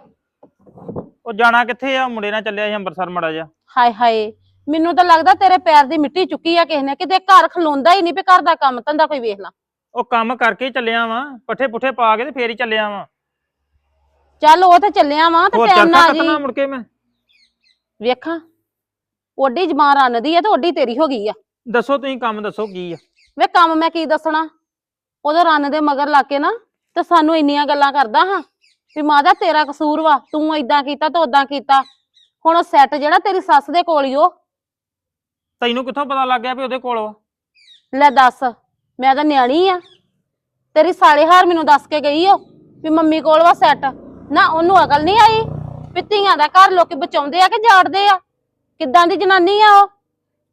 ਉਹ ਜਾਣਾ ਕਿੱਥੇ ਆ? ਮੁੰਡੇ ਨਾਲ ਚੱਲਿਆ ਸੀ ਅੰਮ੍ਰਿਤਸਰ ਮੜਾ ਜਾ ਹਾਏ ਹਾਏ ਮੈਨੂੰ ਤਾਂ ਲੱਗਦਾ ਤੇਰੇ ਪੈਰ ਦੀ ਮਿੱਟੀ ਚੁੱਕੀ ਆ ਕਿਸੇ ਨੇ ਕਿਤੇ ਘਰ ਖਲੋਂਦਾ ਹੀ ਨਹੀਂ ਵੀ ਘਰ ਦਾ ਕੰਮ ਧੰਦਾ ਕੋਈ ਵੇਖ ਲਾ। ਉਹ ਕੰਮ ਕਰਕੇ ਹੀ ਚੱਲਿਆ ਵਾਂ ਪੱਠੇ ਪੁੱਠੇ ਪਾ ਕੇ ਤੇ ਫੇਰ ਹੀ ਚੱਲਿਆ ਵਾਂ। ਚੱਲ ਉਹ ਤੇ ਚੱਲਿਆ ਵਾਂ ਤੇ ਹੋਰ ਟਾਈਮ ਚਰਖਾ ਨਾਲ ਆ ਜੀ। ਕੱਤਣਾ ਮੁੜ ਕੇ ਮੈਂ। ਵੇਖਾਂ ਓਡੀ ਜ਼ਬਾਨ ਰੰਨਦੀ ਆ ਤੇ ਓਡੀ ਤੇਰੀ ਹੋ ਗਈ ਆ। ਦੱਸੋ ਤੁਸੀਂ ਕੰਮ ਦੱਸੋ ਕੀ ਆ। ਵੇ ਕੰਮ ਮੈਂ ਕੀ ਦੱਸਣਾ? ਉਹਦੇ ਰੰਨ ਦੇ ਮਗਰ ਲਾ ਕੇ ਨਾ ਤੇ ਸਾਨੂੰ ਇੰਨੀਆਂ ਗੱਲਾਂ ਕਰਦਾ ਹਾਂ। ਵੀ ਮਾਦਾ ਤੇਰਾ ਕਸੂਰ ਵਾ ਤੂੰ ਏਦਾਂ ਕੀਤਾ ਤੇ ਓਦਾਂ ਕੀਤਾ। ਹੁਣ ਉਹ ਸੈੱਟ ਜਿਹੜਾ ਤੇਰੀ ਸੱਸ ਦੇ ਕੋਲ ਹੀ ਉਹ ਤੈਨੂੰ ਕਿੱਥੋਂ ਪਤਾ ਲੱਗ ਗਿਆ ਵੀ ਉਹਦੇ ਕੋਲ ਵਾ? ਲੈ ਦੱਸ ਮੈਂ ਤਾਂ ਨਿਆਣੀ ਆ। ਤੇਰੀ ਸਾਲੇ ਹਾਰ ਮੈਨੂੰ ਦੱਸ ਕੇ ਗਈ ਓ ਵੀ ਮੰਮੀ ਕੋਲ ਵਾ ਸੈੱਟ ਨਾ ਉਹਨੂੰ ਅਕਲ ਨਹੀਂ ਆਈ ਵੀ ਧੀਆਂ ਦਾ ਘਰ ਲੋਕੀ ਬਚਾਉਂਦੇ ਆ ਕਿ ਜਾੜਦੇ ਆ? ਕਿੱਦਾਂ ਦੀ ਜਨਾਨੀ ਆ ਉਹ?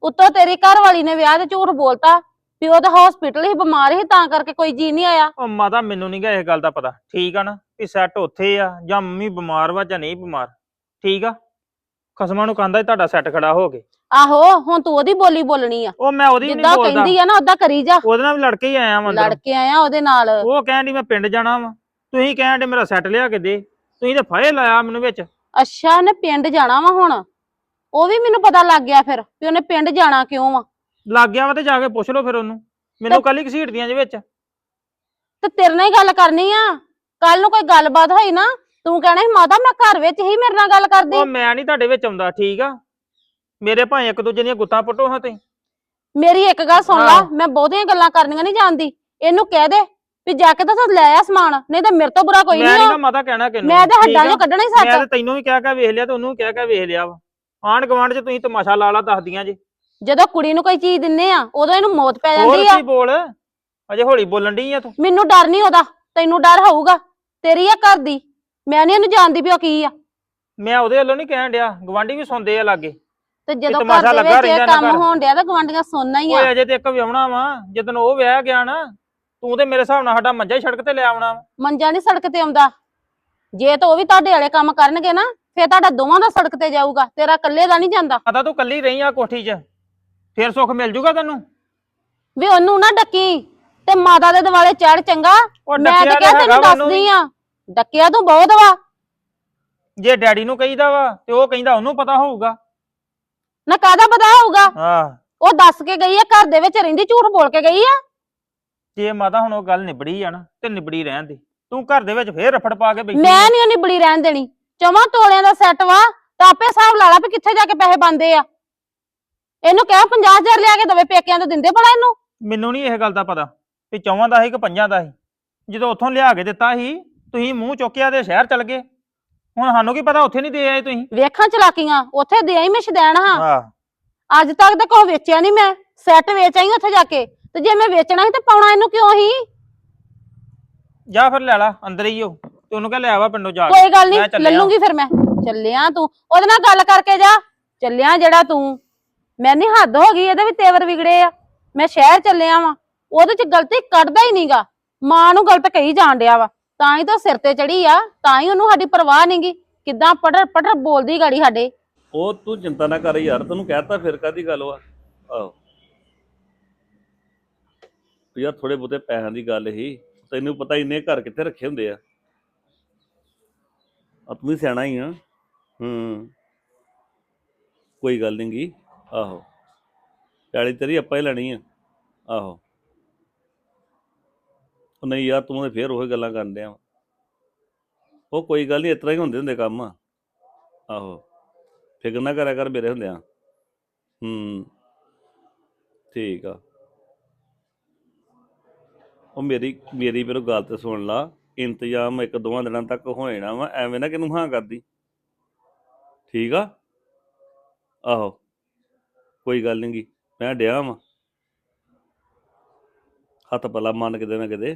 ਉੱਤੋਂ ਤੇਰੀ ਘਰ ਵਾਲੀ ਨੇ ਵਿਆਹ ਤੇ ਝੂਠ ਬੋਲਤਾ। ਵੀ ਉਹ ਤਾਂ ਹਸਪੀਟਲ ਹੀ ਬਿਮਾਰ ਸੀ ਤਾਂ ਕਰਕੇ ਕੋਈ ਜੀ ਨਹੀਂ ਆਇਆ। ਉਹ ਮਾਤਾ ਮੈਨੂੰ ਨਹੀਂ ਗਾ ਇਸ ਗੱਲ ਦਾ ਪਤਾ। ਠੀਕ ਆ ਨਾ? ਵੀ ਸੈੱਟ ਉੱਥੇ ਆ ਜਾਂ ਮੰਮੀ ਬਿਮਾਰ ਵਾ ਜਾਂ ਨਹੀਂ ਬਿਮਾਰ। ਠੀਕ ਆ? ਖਸਮਾਂ ਨੂੰ ਕਹਿੰਦਾ ਤੁਹਾਡਾ ਸੈੱਟ ਖੜਾ ਹੋ ਕੇ। ਆਹੋ ਹੁਣ ਤੂੰ ਉਹਦੀ ਬੋਲੀ ਬੋਲਣੀ ਆ। ਉਹ ਮੈਂ ਉਹਦੀ ਜਿੱਦਾਂ ਨਹੀਂ ਉਹ ਬੋਲਦਾ। ਕਹਿੰਦੀ ਆ ਨਾ ਓਦਾਂ ਕਰੀ ਜਾ। ਉਹਦੇ ਨਾਲ ਵੀ ਲੜ ਕੇ ਹੀ ਆਇਆ ਵਾਂ ਲੜ ਅੰਦਰੋਂ ਕੇ ਆਇਆ ਉਹਦੇ ਨਾਲ। ਉਹ ਕਹਿਣ ਡਈ ਮੈਂ ਪਿੰਡ ਜਾਣਾ ਵਾ। ਤੁਸੀਂ ਕਹਿਣ ਡੇ ਮੇਰਾ ਸੈੱਟ ਲਿਆ ਕੇ ਦੇ। ਤੁਸੀਂ ਤੇ ਫਾਇਲ ਲਾਇਆ ਮੈਨੂੰ ਵਿੱਚ। ਅੱਛਾ ਉਹਨੇ ਪਿੰਡ ਜਾਣਾ ਵਾ ਹੁਣ। ਉਹ ਵੀ ਮੈਨੂੰ ਪਤਾ ਲੱਗ ਗਿਆ ਫਿਰ ਵੀ ਉਹਨੇ ਪਿੰਡ ਜਾਣਾ ਕਿਉਂ ਵਾ। ਲੱਗ ਗਿਆ ਵਾ ਤੇ ਜਾ ਕੇ ਪੁੱਛ ਲਓ ਫਿਰ ਉਹਨੂੰ। ਮੈਨੂੰ ਕੱਲ ਹੀ ਘਸੀਟਦੀਆਂ ਦੇ ਵਿੱਚ। ਤੇ ਤੇਰੇ ਨਾਲ ਹੀ ਗੱਲ ਕਰਨੀ ਆ। ਕੱਲ ਨੂੰ ਕੋਈ ਗੱਲਬਾਤ ਹੋਈ ਨਾ ਤੂੰ ਕਹਿਣਾ ਸੀ ਮਾਤਾ ਮੈਂ ਘਰ ਵਿੱਚ ਹੀ ਮੇਰੇ ਨਾਲ ਗੱਲ ਕਰਦੀ। ਉਹ ਮੈਂ ਨਹੀਂ ਤੁਹਾਡੇ ਵਿੱਚ ਆਉਂਦਾ ਠੀਕ ਆ? ਮੇਰੇ ਭਾਵੇਂ ਇੱਕ ਦੂਜੇ ਦੀਆਂ ਗੁੱਤਾਂ ਪੁੱਟੋ ਹਾਂ ਤੁਸੀਂ। ਮੇਰੀ ਇੱਕ ਗੱਲ ਸੁਣ ਲਾ ਹਾਂ। ਮੈਂ ਬਹੁਤੀਆਂ ਗੱਲਾਂ ਕਰਨੀਆਂ ਨਹੀਂ ਜਾਣਦੀ। ਇਹਨੂੰ ਕਹਿ ਦੇ ਵੀ ਜਾ ਕੇ ਤਾਂ ਤੂੰ ਲੈ ਆ ਸਮਾਨ ਨਹੀਂ ਤਾਂ ਮੇਰੇ ਤੋਂ ਬੁਰਾ ਕੋਈ ਮੈਂ ਨਹੀਂ ਨਹੀਂ ਆ। ਨਾ ਮਾਤਾ ਕਹਿਣਾ ਕਿਨੂੰ ਮੈਂ ਤੇ ਹੱਡਾਂ ਚੋਂ ਕੱਢਣਾ ਹੀ ਮੈਂ ਸੱਚ ਤੇ ਤੈਨੂੰ ਵੀ ਕਹਿ ਕੇ ਵੇਖ ਲਿਆ ਤੇ ਉਹਨੂੰ ਵੀ ਕਹਿ ਕੇ ਵੇਖ ਲਿਆ ਵਾ। ਆਂਢ ਗੁਆਂਢ 'ਚ ਤੁਸੀਂ ਤਮਾਸ਼ਾ ਲਾ ਲਾ ਦੱਸਦੀਆਂ ਜੀ। ਜਦੋਂ ਕੁੜੀ ਨੂੰ ਕੋਈ ਚੀਜ਼ ਦਿੰਨੇ ਆ ਉਦੋਂ ਇਹਨੂੰ ਮੌਤ ਪੈ ਹੋਰ ਜਾਂਦੀ ਆ। ਕੀ ਬੋਲ? ਅਜੇ ਹੌਲੀ ਬੋਲਣ ਡਈ ਆ ਤੂੰ। ਮੈਨੂੰ ਡਰ ਨਹੀਂ ਉਹਦਾ ਤੈਨੂੰ ਡਰ ਹੋਊਗਾ। ਤੇਰੀ ਆ ਘਰ ਦੀ ਮੈਂ ਨਹੀਂ ਇਹਨੂੰ ਜਾਣਦੀ ਵੀ ਉਹ ਕੀ ਆ। ਮੈਂ ਉਹਦੇ ਵੱਲੋਂ ਨਹੀਂ ਕਹਿਣ ਡਿਆ ਗਵਾਂਢੀ ਵੀ ਸੁਣਦੇ ਆ ਲਾਗੇ। ਤੇ ਜਦੋਂ ਤਮਾਸ਼ਾ ਘਰ ਦੇ ਲੱਗਾ ਵਿੱਚ ਇਹ ਕੰਮ ਘਰ। ਹੋਣ ਡਿਆ ਤਾਂ ਗਵਾਂਢੀਆਂ ਸੁਣਨਾ ਹੀ ਆ। ਓਏ ਅਜੇ ਤੇ ਇੱਕ ਵਿਆਹਣਾ ਵਾ ਜਦੋਂ ਉਹ ਵਿਆਹ ਗਿਆ ਨਾ ਤੂੰ ਤੇ ਮੇਰੇ ਹਿਸਾਬ ਨਾਲ ਸਾਡਾ ਮੰਜਾ ਹੀ ਸੜਕ ਤੇ ਲੈ ਆਉਣਾ ਵਾ। ਮੰਜਾ ਨਹੀਂ ਸੜਕ ਤੇ ਆਉਂਦਾ। ਜੇ ਤਾਂ ਉਹ ਵੀ ਤੁਹਾਡੇ ਵਾਲੇ ਕੰਮ ਕਰਨਗੇ ਨਾ ਫੇਰ ਤੁਹਾਡਾ ਦੋਵਾਂ ਦਾ ਸੜਕ ਤੇ ਜਾਊਗਾ ਤੇਰਾ ਇਕੱਲੇ ਦਾ ਨਹੀਂ ਜਾਂਦਾ। ਪਤਾ ਤੂੰ ਕੱਲੀ ਰਹੀ ਆ ਕੋਠੀ 'ਚ। ਫੇਰ ਸੁੱਖ ਮਿਲ ਜੂਗਾ ਤੈਨੂੰ? ਵੀ ਉਹਨੂੰ ਨਾ ਡੱਕੀ ਤੇ ਮਾਤਾ ਦੇ ਦਿਵਾਲੇ ਚੜ ਚੰਗਾ। ਉਹ ਮੈਂ ਡੱਕਿਆ ਤਾਂ ਤਾਂ ਕਿਹਾ ਹੈਗਾ ਤੈਨੂੰ ਵਾ ਉਹਨੂੰ ਦੱਸਦੀ। ਆ। ਡੱਕਿਆ ਤੂੰ ਬਹੁਤ ਵਾ। ਜੇ ਡੈਡੀ ਨੂੰ ਕਹੀਦਾ ਵਾ ਤੇ ਉਹ ਕਹਿੰਦਾ ਉਹਨੂੰ ਪਤਾ ਹੋਊਗਾ। ਨਾ ਕਾਹਦਾ ਪਤਾ ਹੋਊਗਾ? ਹਾਂ। ਉਹ ਦੱਸ ਕੇ ਗਈ ਆ ਘਰ ਦੇ ਵਿੱਚ ਰਹਿੰਦੀ ਝੂਠ ਬੋਲ ਕੇ ਗਈ ਆ। ਜੇ ਮਾਤਾ ਹੁਣ ਉਹ ਗੱਲ ਨਿਬੜੀ ਆ ਨਾ ਤੇ ਨਿਬੜੀ ਰਹਿਣ ਦੇ। ਤੂੰ ਘਰ ਦੇ ਵਿੱਚ ਫੇਰ ਰਫੜ ਪਾ ਕੇ ਬੈਠੀ ਮੈਂ। ਨਹੀਂ ਉਹਨੀ ਬੜੀ ਰਹਿਣ ਦੇਣੀ। ਚਵਾਂ ਤੋਲਿਆਂ ਦਾ ਸੈੱਟ ਵਾ ਤਾਂ ਆਪੇ ਹਿਸਾਬ ਲਾ ਲਾ ਵੀ ਕਿੱਥੇ ਜਾ ਕੇ ਪੈਸੇ ਬੰਦੇ ਆ। ਇਹਨੂੰ ਕਹਿ 50000 ਲਿਆ ਕੇ ਦਵੇ ਪੇਕਿਆਂ ਤੋਂ ਦਿੰਦੇ ਬੜਾ ਇਹਨੂੰ? ਮੈਨੂੰ ਨਹੀਂ ਇਹ ਗੱਲ ਦਾ ਪਤਾ ਵੀ ਚੌਵਾਂ ਦਾ ਸੀ ਕਿ ਪੰਜਾਂ ਦਾ ਸੀ? ਜਦੋਂ ਉੱਥੋਂ ਲਿਆ ਕੇ ਦਿੱਤਾ ਸੀ ਤੁਸੀਂ ਮੂੰਹ ਚੁੱਕਿਆ ਤੇ ਸ਼ਹਿਰ ਚਲ ਗਏ। ਹੁਣ ਸਾਨੂੰ ਕੀ ਪਤਾ ਉੱਥੇ ਨਹੀਂ ਦੇ ਆਏ ਤੁਸੀਂ? ਵੇਖਾਂ ਚਲਾਕੀਆਂ ਉੱਥੇ ਦੇ ਆਈ ਮੈਂ ਸ਼ਦੈਣ ਹਾਂ। ਹਾਂ। ਅੱਜ ਤੱਕ ਤਾਂ ਕੋਈ ਵੇਚਿਆ ਨਹੀਂ ਮੈਂ ਸੈੱਟ ਵੇਚ ਆਈ ਉੱਥੇ ਜਾ ਕੇ। ਤੇ ਜੇ ਮੈਂ ਵੇਚਣਾ ਸੀ ਤੇ ਪਾਉਣਾ ਇਹਨੂੰ ਕਿਉਂ ਸੀ? ਜਾ ਫਿਰ ਲੈ ਲਾ ਅੰਦਰ ਹੀ ਹੋ ਤੇ ਉਹਨੂੰ ਕਹਿ ਲੈ ਆਵਾ ਪਿੰਡੋਂ ਜਾ ਕੇ। ਕੋਈ ਗੱਲ ਮੈਂ ਨਹੀਂ ਚੱਲਿਆ। ਲੱਲੂਗੀ ਫਿਰ ਮੈਂ। ਚੱਲਿਆ ਤੂੰ। ਉਹਦੇ ਨਾਲ ਗੱਲ ਕਰਕੇ ਜਾ। ਚੱਲਿਆ ਜਿਹੜਾ ਤੂੰ। ਮੈਂ ਹੱਦ ਹੋ ਗਈ, ਇਹਦੇ ਵੀ ਤੇਵਰ ਵਿਗੜੇ ਆ। ਮੈਂ ਸ਼ਹਿਰ ਚੱਲਿਆ ਵਾਂ। ਉਹਦੇ ਚ ਗਲਤੀ ਕੱਢਦਾ ਹੀ ਨਹੀਂਗਾ। ਮਾਂ ਨੂੰ ਗਲਤ ਕਹੀ ਜਾਣ ਡਿਆ ਵਾ। ਤਾਂ ਹੀ ਤਾਂ ਸਿਰ ਤੇ ਚੜੀ ਆ, ਤਾਂ ਹੀ ਉਹਨੂੰ ਸਾਡੀ ਪਰਵਾਹ ਨਹੀਂਗੀ ਕਿੱਦਾਂ ਪਟਰ ਪਟਰ ਬੋਲਦੀ ਗਾੜੀ ਸਾਡੇ। ਉਹ ਤੂੰ ਚਿੰਤਾ ਨਾ ਕਰ ਯਾਰ, ਤੈਨੂੰ ਕਹਿਤਾ ਫਿਰ ਕਾਦੀ ਗੱਲ ਵਾ? ਆਹੋ। ਯਾਰ ਥੋੜੇ ਬਹੁਤੇ ਪੈਸਿਆਂ ਦੀ ਗੱਲ ਹੀ ਤੈਨੂੰ ਪਤਾ ਇੰਨੇ ਘਰ ਕਿੱਥੇ ਰੱਖੇ ਹੁੰਦੇ ਆ? ਆ ਤੂੰ ਵੀ ਸਿਆਣਾ ਹੀ ਆ। ਹੂੰ। ਕੋਈ ਗੱਲ ਨੀ ਗੀ। ਆਹੋ। ਪਿਆਲੀ ਤੇਰੀ ਆਪਾਂ ਹੀ ਲੈਣੀ ਆ। ਆਹੋ। ਉਹ ਨਹੀਂ ਯਾਰ, ਤੂੰ ਤੇ ਫੇਰ ਉਹੀ ਗੱਲਾਂ ਕਰਨ ਡਿਆ ਵਾਂ। ਉਹ ਕੋਈ ਗੱਲ ਨਹੀਂ, ਇਸ ਤਰ੍ਹਾਂ ਹੀ ਹੁੰਦੇ ਹੁੰਦੇ ਕੰਮ ਆਹੋ। ਫਿਕਰ ਨਾ ਕਰਿਆ ਕਰ ਮੇਰੇ ਹੁੰਦਿਆਂ। ਹੂੰ। ਠੀਕ ਆ। ਉਹ ਮੇਰੀ ਮੇਰੀ ਫਿਰ ਗੱਲ ਤੇ ਸੁਣ ਲਾ। ਇੰਤਜ਼ਾਮ ਇੱਕ ਦੋਵਾਂ ਦਿਨਾਂ ਤੱਕ ਹੋ ਜਾਣਾ ਵਾ। ਐਵੇਂ ਨਾ ਕਿਨੂੰ ਹਾਂ ਕਰਦੀ। ਠੀਕ ਆ? ਆਹੋ। ਕੋਈ ਗੱਲ ਨੀ ਗੀ, ਮੈਂ ਡਿਆ ਵਾਂ। ਹੱਥ ਪਲਾ ਮੰਨ ਕਿਤੇ ਨਾ ਕਿਤੇ।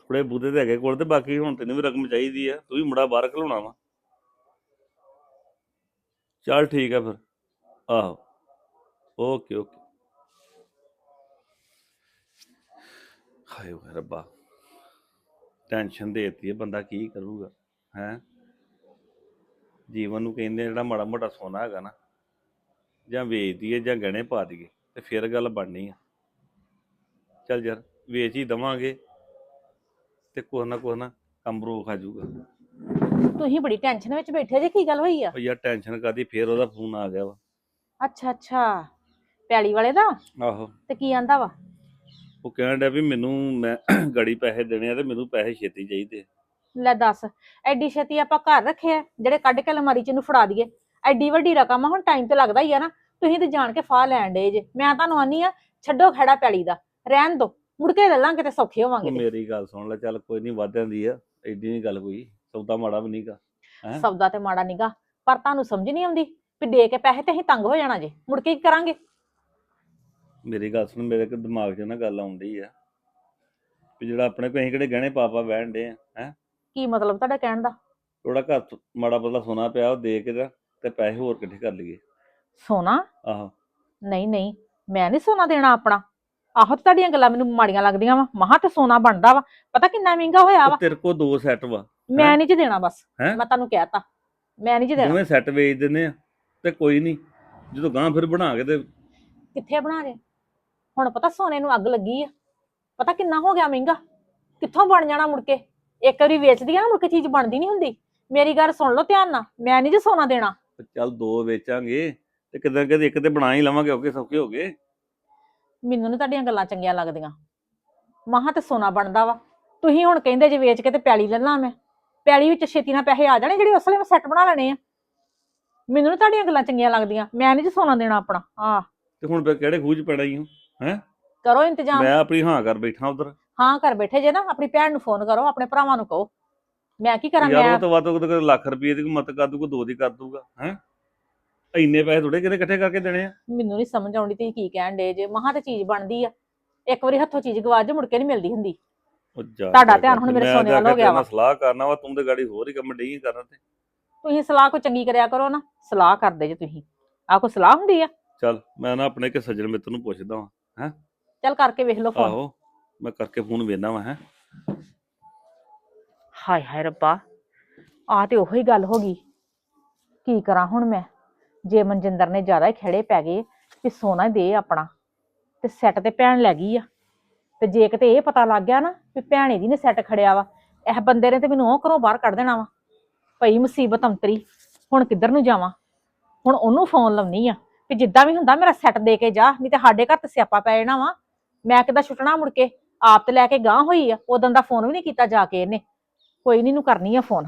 ਥੋੜੇ ਬੂਦੇ ਤੇ ਹੈਗੇ ਕੋਲ ਤੇ ਬਾਕੀ ਹੁਣ ਤੈਨੂੰ ਵੀ ਰਕਮ ਚਾਹੀਦੀ ਆ, ਤੂੰ ਵੀ ਮੁੰਡਾ ਬਾਹਰ ਘਲਾਉਣਾ ਵਾ। ਚੱਲ ਠੀਕ ਆ ਫਿਰ, ਆਹੋ। Okay okay. ਹਾਏ ਓਏ ਰੱਬਾ ਟੈਨਸ਼ਨ ਦੇਤੀ ਹੈ ਬੰਦਾ ਕੀ ਕਰੂਗਾ, ਹੈ? ਜੀਵਨ ਨੂੰ ਕਹਿੰਦੇ ਜਿਹੜਾ ਮਾੜਾ ਮੋਟਾ ਸੋਨਾ ਹੈਗਾ ਨਾ ਜਾਂ ਵੇਚ ਦਈਏ ਜਾਂ ਗਹਿਣੇ ਪਾ ਦਈਏ ਤੇ ਫਿਰ ਗੱਲ ਬਣਨੀ ਆ। ਚੱਲ ਯਾਰ ਵੇਚ ਹੀ ਦਵਾਂਗੇ ਤੇ ਕੁਛ ਨਾ ਕੁਛ ਨਾ ਕੰਮ ਰੋਕ ਆ ਜਾਊਗਾ। ਤੁਸੀਂ ਬੜੀ ਟੈਨਸ਼ਨ ਵਿੱਚ ਬੈਠੇ ਜੇ ਕੀ ਗੱਲ ਹੋਈ ਆ? ਉਹ ਯਾਰ ਟੈਨਸ਼ਨ ਕਾਦੀ ਫੇਰ ਉਹਦਾ ਫੋਨ ਆ ਗਿਆ ਵਾ। ਅੱਛਾ ਅੱਛਾ। ਪੈਲੀ ਵਾਲੇ ਦਾ? ਆਹੋ। ਤੇ ਕੀ ਆਂਦਾ ਵਾ? ਉਹ ਕਹਿਣ ਡਿਆ ਵੀ ਮੈਨੂੰ ਮੈਂ [CLEARS THROAT] ਗੜੀ ਪੈਸੇ ਦੇਣੇ ਆ ਤੇ ਮੈਨੂੰ ਪੈਸੇ ਛੇਤੀ ਚਾਹੀਦੇ ਆ। ਲੈ ਦੱਸ ਐਡੀ ਛੇਤੀ ਆਪਾਂ ਘਰ ਰੱਖੇ ਆ ਜਿਹੜੇ ਕੱਢ ਕੇ ਅਲਮਾਰੀ ਚ ਇਹਨੂੰ ਫੜਾ ਦਈਏ। ਐਡੀ ਵੱਡੀ ਰਕਮ ਆ ਹੁਣ ਟਾਈਮ ਤੇ ਲੱਗਦਾ ਹੀ ਆ ਨਾ। ਤੁਸੀਂ ਤੇ ਜਾਣ ਕੇ ਫਾਹ ਲੈਣ ਡੇ ਜੇ। ਮੈਂ ਤੁਹਾਨੂੰ ਆਨੀ ਆ ਛੱਡੋ ਖੜਾ ਪੈਲੀ ਦਾ। ਰਹਿਣ ਦੋ। ਮੁੜ ਕੇ ਲੈ ਲਾਂਗੇ ਤੇ ਸੌਖੇ ਹੋਵਾਂਗੇ ਤੇ। ਮੇਰੀ ਗੱਲ ਸੁਣ ਲੈ ਚੱਲ ਕੋਈ ਨਹੀਂ ਵਾਧਿਆਂ ਦੀ ਆ ਐਡੀ ਨਹੀਂ ਗੱਲ ਕੋਈ। ਸੌਦਾ ਮਾੜਾ ਵੀ ਨਹੀਂਗਾ ਹੈਂ? ਸੌਦਾ ਤੇ ਮਾੜਾ ਨਿਗਾ ਪਰ ਤੁਹਾਨੂੰ ਸਮਝ ਨਹੀਂ ਆਉਂਦੀ ਵੀ ਦੇ ਕੇ ਪੈਸੇ ਤੇ ਅਸੀਂ ਤੰਗ ਹੋ ਜਾਣਾ ਜੇ। ਮੁੜ ਕੇ ਕੀ ਕਰਾਂਗੇ? ਮੇਰੀ ਗੱਲ ਸੁਣ ਮੇਰੇ ਕੋ ਦਿਮਾਗ 'ਚ ਨਾ ਗੱਲ ਆਉਂਦੀ ਆ ਵੀ ਜਿਹੜਾ ਆਪਣੇ ਕੋਲ ਅਸੀਂ ਕਿਹੜੇ ਗਹਿਣੇ ਪਾਪਾ ਬਹਿਣ ਡੇ ਆ ਹੈ? ਕੀ ਮਤਲਬ ਤੁਹਾਡਾ ਕਹਿਣ ਦਾ? ਥੋੜਾ ਘਰ ਤੋਂ ਮਾੜਾ ਬਦਲਾ ਸੋਨਾ ਪਿਆ ਉਹ ਦੇ ਕੇ ਤੇ ਪੈਸੇ ਹੋਰ ਇਕੱਠੇ ਕਰ ਲਈਏ। ਸੋਨਾ? ਆਹੋ। ਨਹੀਂ ਨਹੀਂ ਮੈਂ ਨਹੀਂ ਸੋਨਾ ਦੇਣਾ ਆਪਣਾ। ਆਹੋ ਤੇ ਤੁਹਾਡੀਆਂ ਗੱਲਾਂ ਮੈਨੂੰ ਮਾੜੀਆਂ ਲੱਗਦੀਆਂ ਵਾ। ਮਹਾ ਤੇ ਸੋਨਾ ਬਣਦਾ ਵਾ। ਪਤਾ ਕਿੰਨਾ ਮਹਿੰਗਾ ਹੋਇਆ ਵਾ? ਤੇਰੇ ਕੋ ਦੋ ਸੈੱਟ ਵਾ। ਮੈਂ ਨਹੀਂ ਜੀ ਦੇਣਾ ਬਸ। ਹੈਂ? ਮੈਂ ਤੁਹਾਨੂੰ ਕਹਿਤਾ। ਮੈਂ ਨਹੀਂ ਜੀ ਦੇਣਾ। ਦੋਵੇਂ ਸੈੱਟ ਵੇਚ ਦਿੰਦੇ ਆ ਤੇ ਕੋਈ ਨਹੀਂ। ਜਦੋਂ ਗਾਂ ਫਿਰ ਬਣਾ ਕੇ ਤੇ ਕਿੱਥੇ ਬਣਾ ਰਹੇ ਹੁਣ ਪਤਾ ਸੋਨੇ ਨੂੰ ਅੱਗ ਲੱਗੀ ਆ। ਪਤਾ ਕਿੰਨਾ ਹੋ ਗਿਆ ਮਹਿੰਗਾ? ਕਿੱਥੋਂ ਬਣ ਜਾਣਾ ਮੁੜ ਕੇ? ਇੱਕ ਵਾਰੀ ਵੇਚਦੀ ਆ ਨਾ ਮੁੜ ਕੇ ਚੀਜ਼ ਬਣਦੀ ਨਹੀਂ ਹੁੰਦੀ। ਮੇਰੀ ਗੱਲ ਸੁਣ ਲਓ ਧਿਆਨ ਨਾਲ। ਮੈਂ ਨਹੀਂ ਜੀ ਸੋਨਾ ਦੇਣਾ। ਚੱਲ ਦੋ ਵੇਚਾਂਗੇ। ਤੇ ਕਿਦਾਂ ਕਿਤੇ ਇੱਕ ਤੇ ਬਣਾ ਹੀ ਲਵਾਂਗੇ ਔਕੇ ਸੌਖੇ ਹੋ ਗਏ। ਮੈਨੂੰ ਨੀ ਤੁਹਾਡੀਆਂ ਗੱਲਾਂ ਚੰਗੀਆਂ ਲੱਗਦੀਆਂ। ਮਹਾ ਤੇ ਸੋਨਾ ਬਣਦਾ ਵਾ। ਤੁਸੀਂ ਹੁਣ ਕਹਿੰਦੇ ਜੇ ਵੇਚ ਕੇ ਤੇ ਪੈਲੀ ਲੈ ਲਾਂ ਮੈਂ। ਪੈਲੀ ਵਿੱਚ ਛੇਤੀ ਨਾਲ ਪੈਸੇ ਆ ਜਾਣੇ ਜਿਹੜੇ ਉਸ ਵੇਲੇ ਮੈਂ ਸੈੱਟ ਬਣਾ ਲੈਣੇ ਆ। ਮੈਨੂੰ ਨੀ ਤੁਹਾਡੀਆਂ ਗੱਲਾਂ ਚੰਗੀਆਂ ਲੱਗਦੀਆਂ। ਮੈਂ ਨਹੀਂ ਜੀ ਸੋਨਾ ਦੇਣਾ ਆਪਣਾ। ਆ ਤੇ ਹੁਣ ਫਿਰ ਕਿਹੜੇ ਖੂਜ ਪੈਣਾ ਹੀ ਹੂੰ? ਕਰੋ ਇੰਤਜ਼ਾਮ। ਮੈਂ ਆਪਣੀ ਹਾਂ ਕਰ ਬੈਠਾ ਉਧਰ। ਹਾਂ ਘਰ ਬੈਠੇ ਜੇ ਨਾ ਆਪਣੀ ਭੈਣ ਨੂੰ ਫੋਨ ਕਰੋ ਆਪਣੇ ਭਰਾਵਾਂ ਨੂੰ ਕਹੋ। ਮੈਂ ਕੀ ਕਰਾਂ ਯਾਰ ਮੈਂ ਉਹ ਤੋਂ ਵੱਧ ਉਹ ਲੱਖ ਰੁਪਏ ਦੀ ਮਤ ਕਰ ਦੂਗਾ ਦੋ ਦੀ ਕਰ ਦੂਗਾ ਹੈ? ਇੰਨੇ ਪੈਸੇ ਥੋੜੇ ਕਿਤੇ ਇਕੱਠੇ ਕਰਕੇ ਦੇਣੇ ਆ? ਮੈਨੂੰ ਨਹੀਂ ਸਮਝ ਆਉਂਦੀ ਤੁਸੀਂ ਕੀ ਕਹਿਣ ਡੇ ਜੇ। ਮਹਾ ਤੇ ਚੀਜ਼ ਬਣਦੀ ਆ। ਇੱਕ ਵਾਰੀ ਹੱਥੋਂ ਚੀਜ਼ ਗਵਾ ਜੇ ਮੁੜ ਕੇ ਨਹੀਂ ਮਿਲਦੀ ਹੁੰਦੀ। ਉਹ ਜਾ ਤੁਹਾਡਾ ਧਿਆਨ ਕੇ ਹੁਣ ਮੇਰੇ ਸੋਨੇ ਵੱਲ ਕੇ ਹੋ ਗਿਆ ਵਾ। ਸਲਾਹ ਕਰਨਾ ਵਾ ਤੂੰ ਤੇ ਗਾੜੀ ਹੋਰ ਹੀ ਕੰਮ ਡਈ ਕਰਨ ਤੇ। ਤੁਸੀਂ ਸਲਾਹ ਕੋਈ ਚੰਗੀ ਕਰਿਆ ਕਰੋ ਨਾ ਸਲਾਹ ਕਰਦੇ ਜੇ ਤੁਸੀਂ। ਆ ਕੋਈ ਸਲਾਹ ਹੁੰਦੀ ਆ? ਚੱਲ ਮੈਂ ਨਾ ਆਪਣੇ ਕਿ ਸੱਜਣ ਮਿੱਤਰ ਨੂੰ ਪੁੱਛਦਾ ਵਾਂ ਚੱਲ ਕਰਕੇ ਵੇਖ ਲਓ ਫੋਨ ਆਹੋ ਮੈਂ ਕਰਕੇ ਫੋਨ ਵੇਖਦਾ ਵਾਂ ਹੈ? ਹਾਏ ਹਾਏ ਰੱਬਾ ਆ ਤੇ ਉਹੀ ਗੱਲ ਹੋ ਗਈ। ਕੀ ਕਰਾਂ ਹੁਣ ਮੈਂ? ਜੇ ਮਨਜਿੰਦਰ ਨੇ ਜ਼ਿਆਦਾ ਹੀ ਖੜੇ ਪੈ ਗਏ ਵੀ ਸੋਨਾ ਦੇ ਆਪਣਾ, ਤੇ ਸੈੱਟ ਤੇ ਭੈਣ ਲੈ ਗਈ ਆ। ਤੇ ਜੇ ਕਿਤੇ ਇਹ ਪਤਾ ਲੱਗ ਗਿਆ ਨਾ ਵੀ ਭੈਣੇ ਦੀ ਨੇ ਸੈੱਟ ਖੜਿਆ ਵਾ, ਇਹ ਬੰਦੇ ਨੇ ਤੇ ਮੈਨੂੰ ਉਹ ਘਰੋਂ ਬਾਹਰ ਕੱਢ ਦੇਣਾ ਵਾ। ਪਈ ਮੁਸੀਬਤ ਅੰਤਰੀ, ਹੁਣ ਕਿੱਧਰ ਨੂੰ ਜਾਵਾਂ? ਹੁਣ ਉਹਨੂੰ ਫੋਨ ਲਾਉਣੀ ਆ ਵੀ ਜਿੱਦਾਂ ਵੀ ਹੁੰਦਾ ਮੇਰਾ ਸੈੱਟ ਦੇ ਕੇ ਜਾ, ਨਹੀਂ ਤੇ ਸਾਡੇ ਘਰ ਤੇ ਸਿਆਪਾ ਪੈ ਜਾਣਾ ਵਾ। ਮੈਂ ਕਿੱਦਾਂ ਛੁੱਟਣਾ ਮੁੜ ਕੇ? ਆਪ ਤੇ ਲੈ ਕੇ ਗਾਂ ਹੋਈ ਆ, ਉਦੋਂ ਦਾ ਫੋਨ ਵੀ ਨਹੀਂ ਕੀਤਾ ਜਾ ਕੇ ਇਹਨੇ। ਕੋਈ ਨਹੀਂ ਨੂੰ ਕਰਨੀ ਆ ਫੋਨ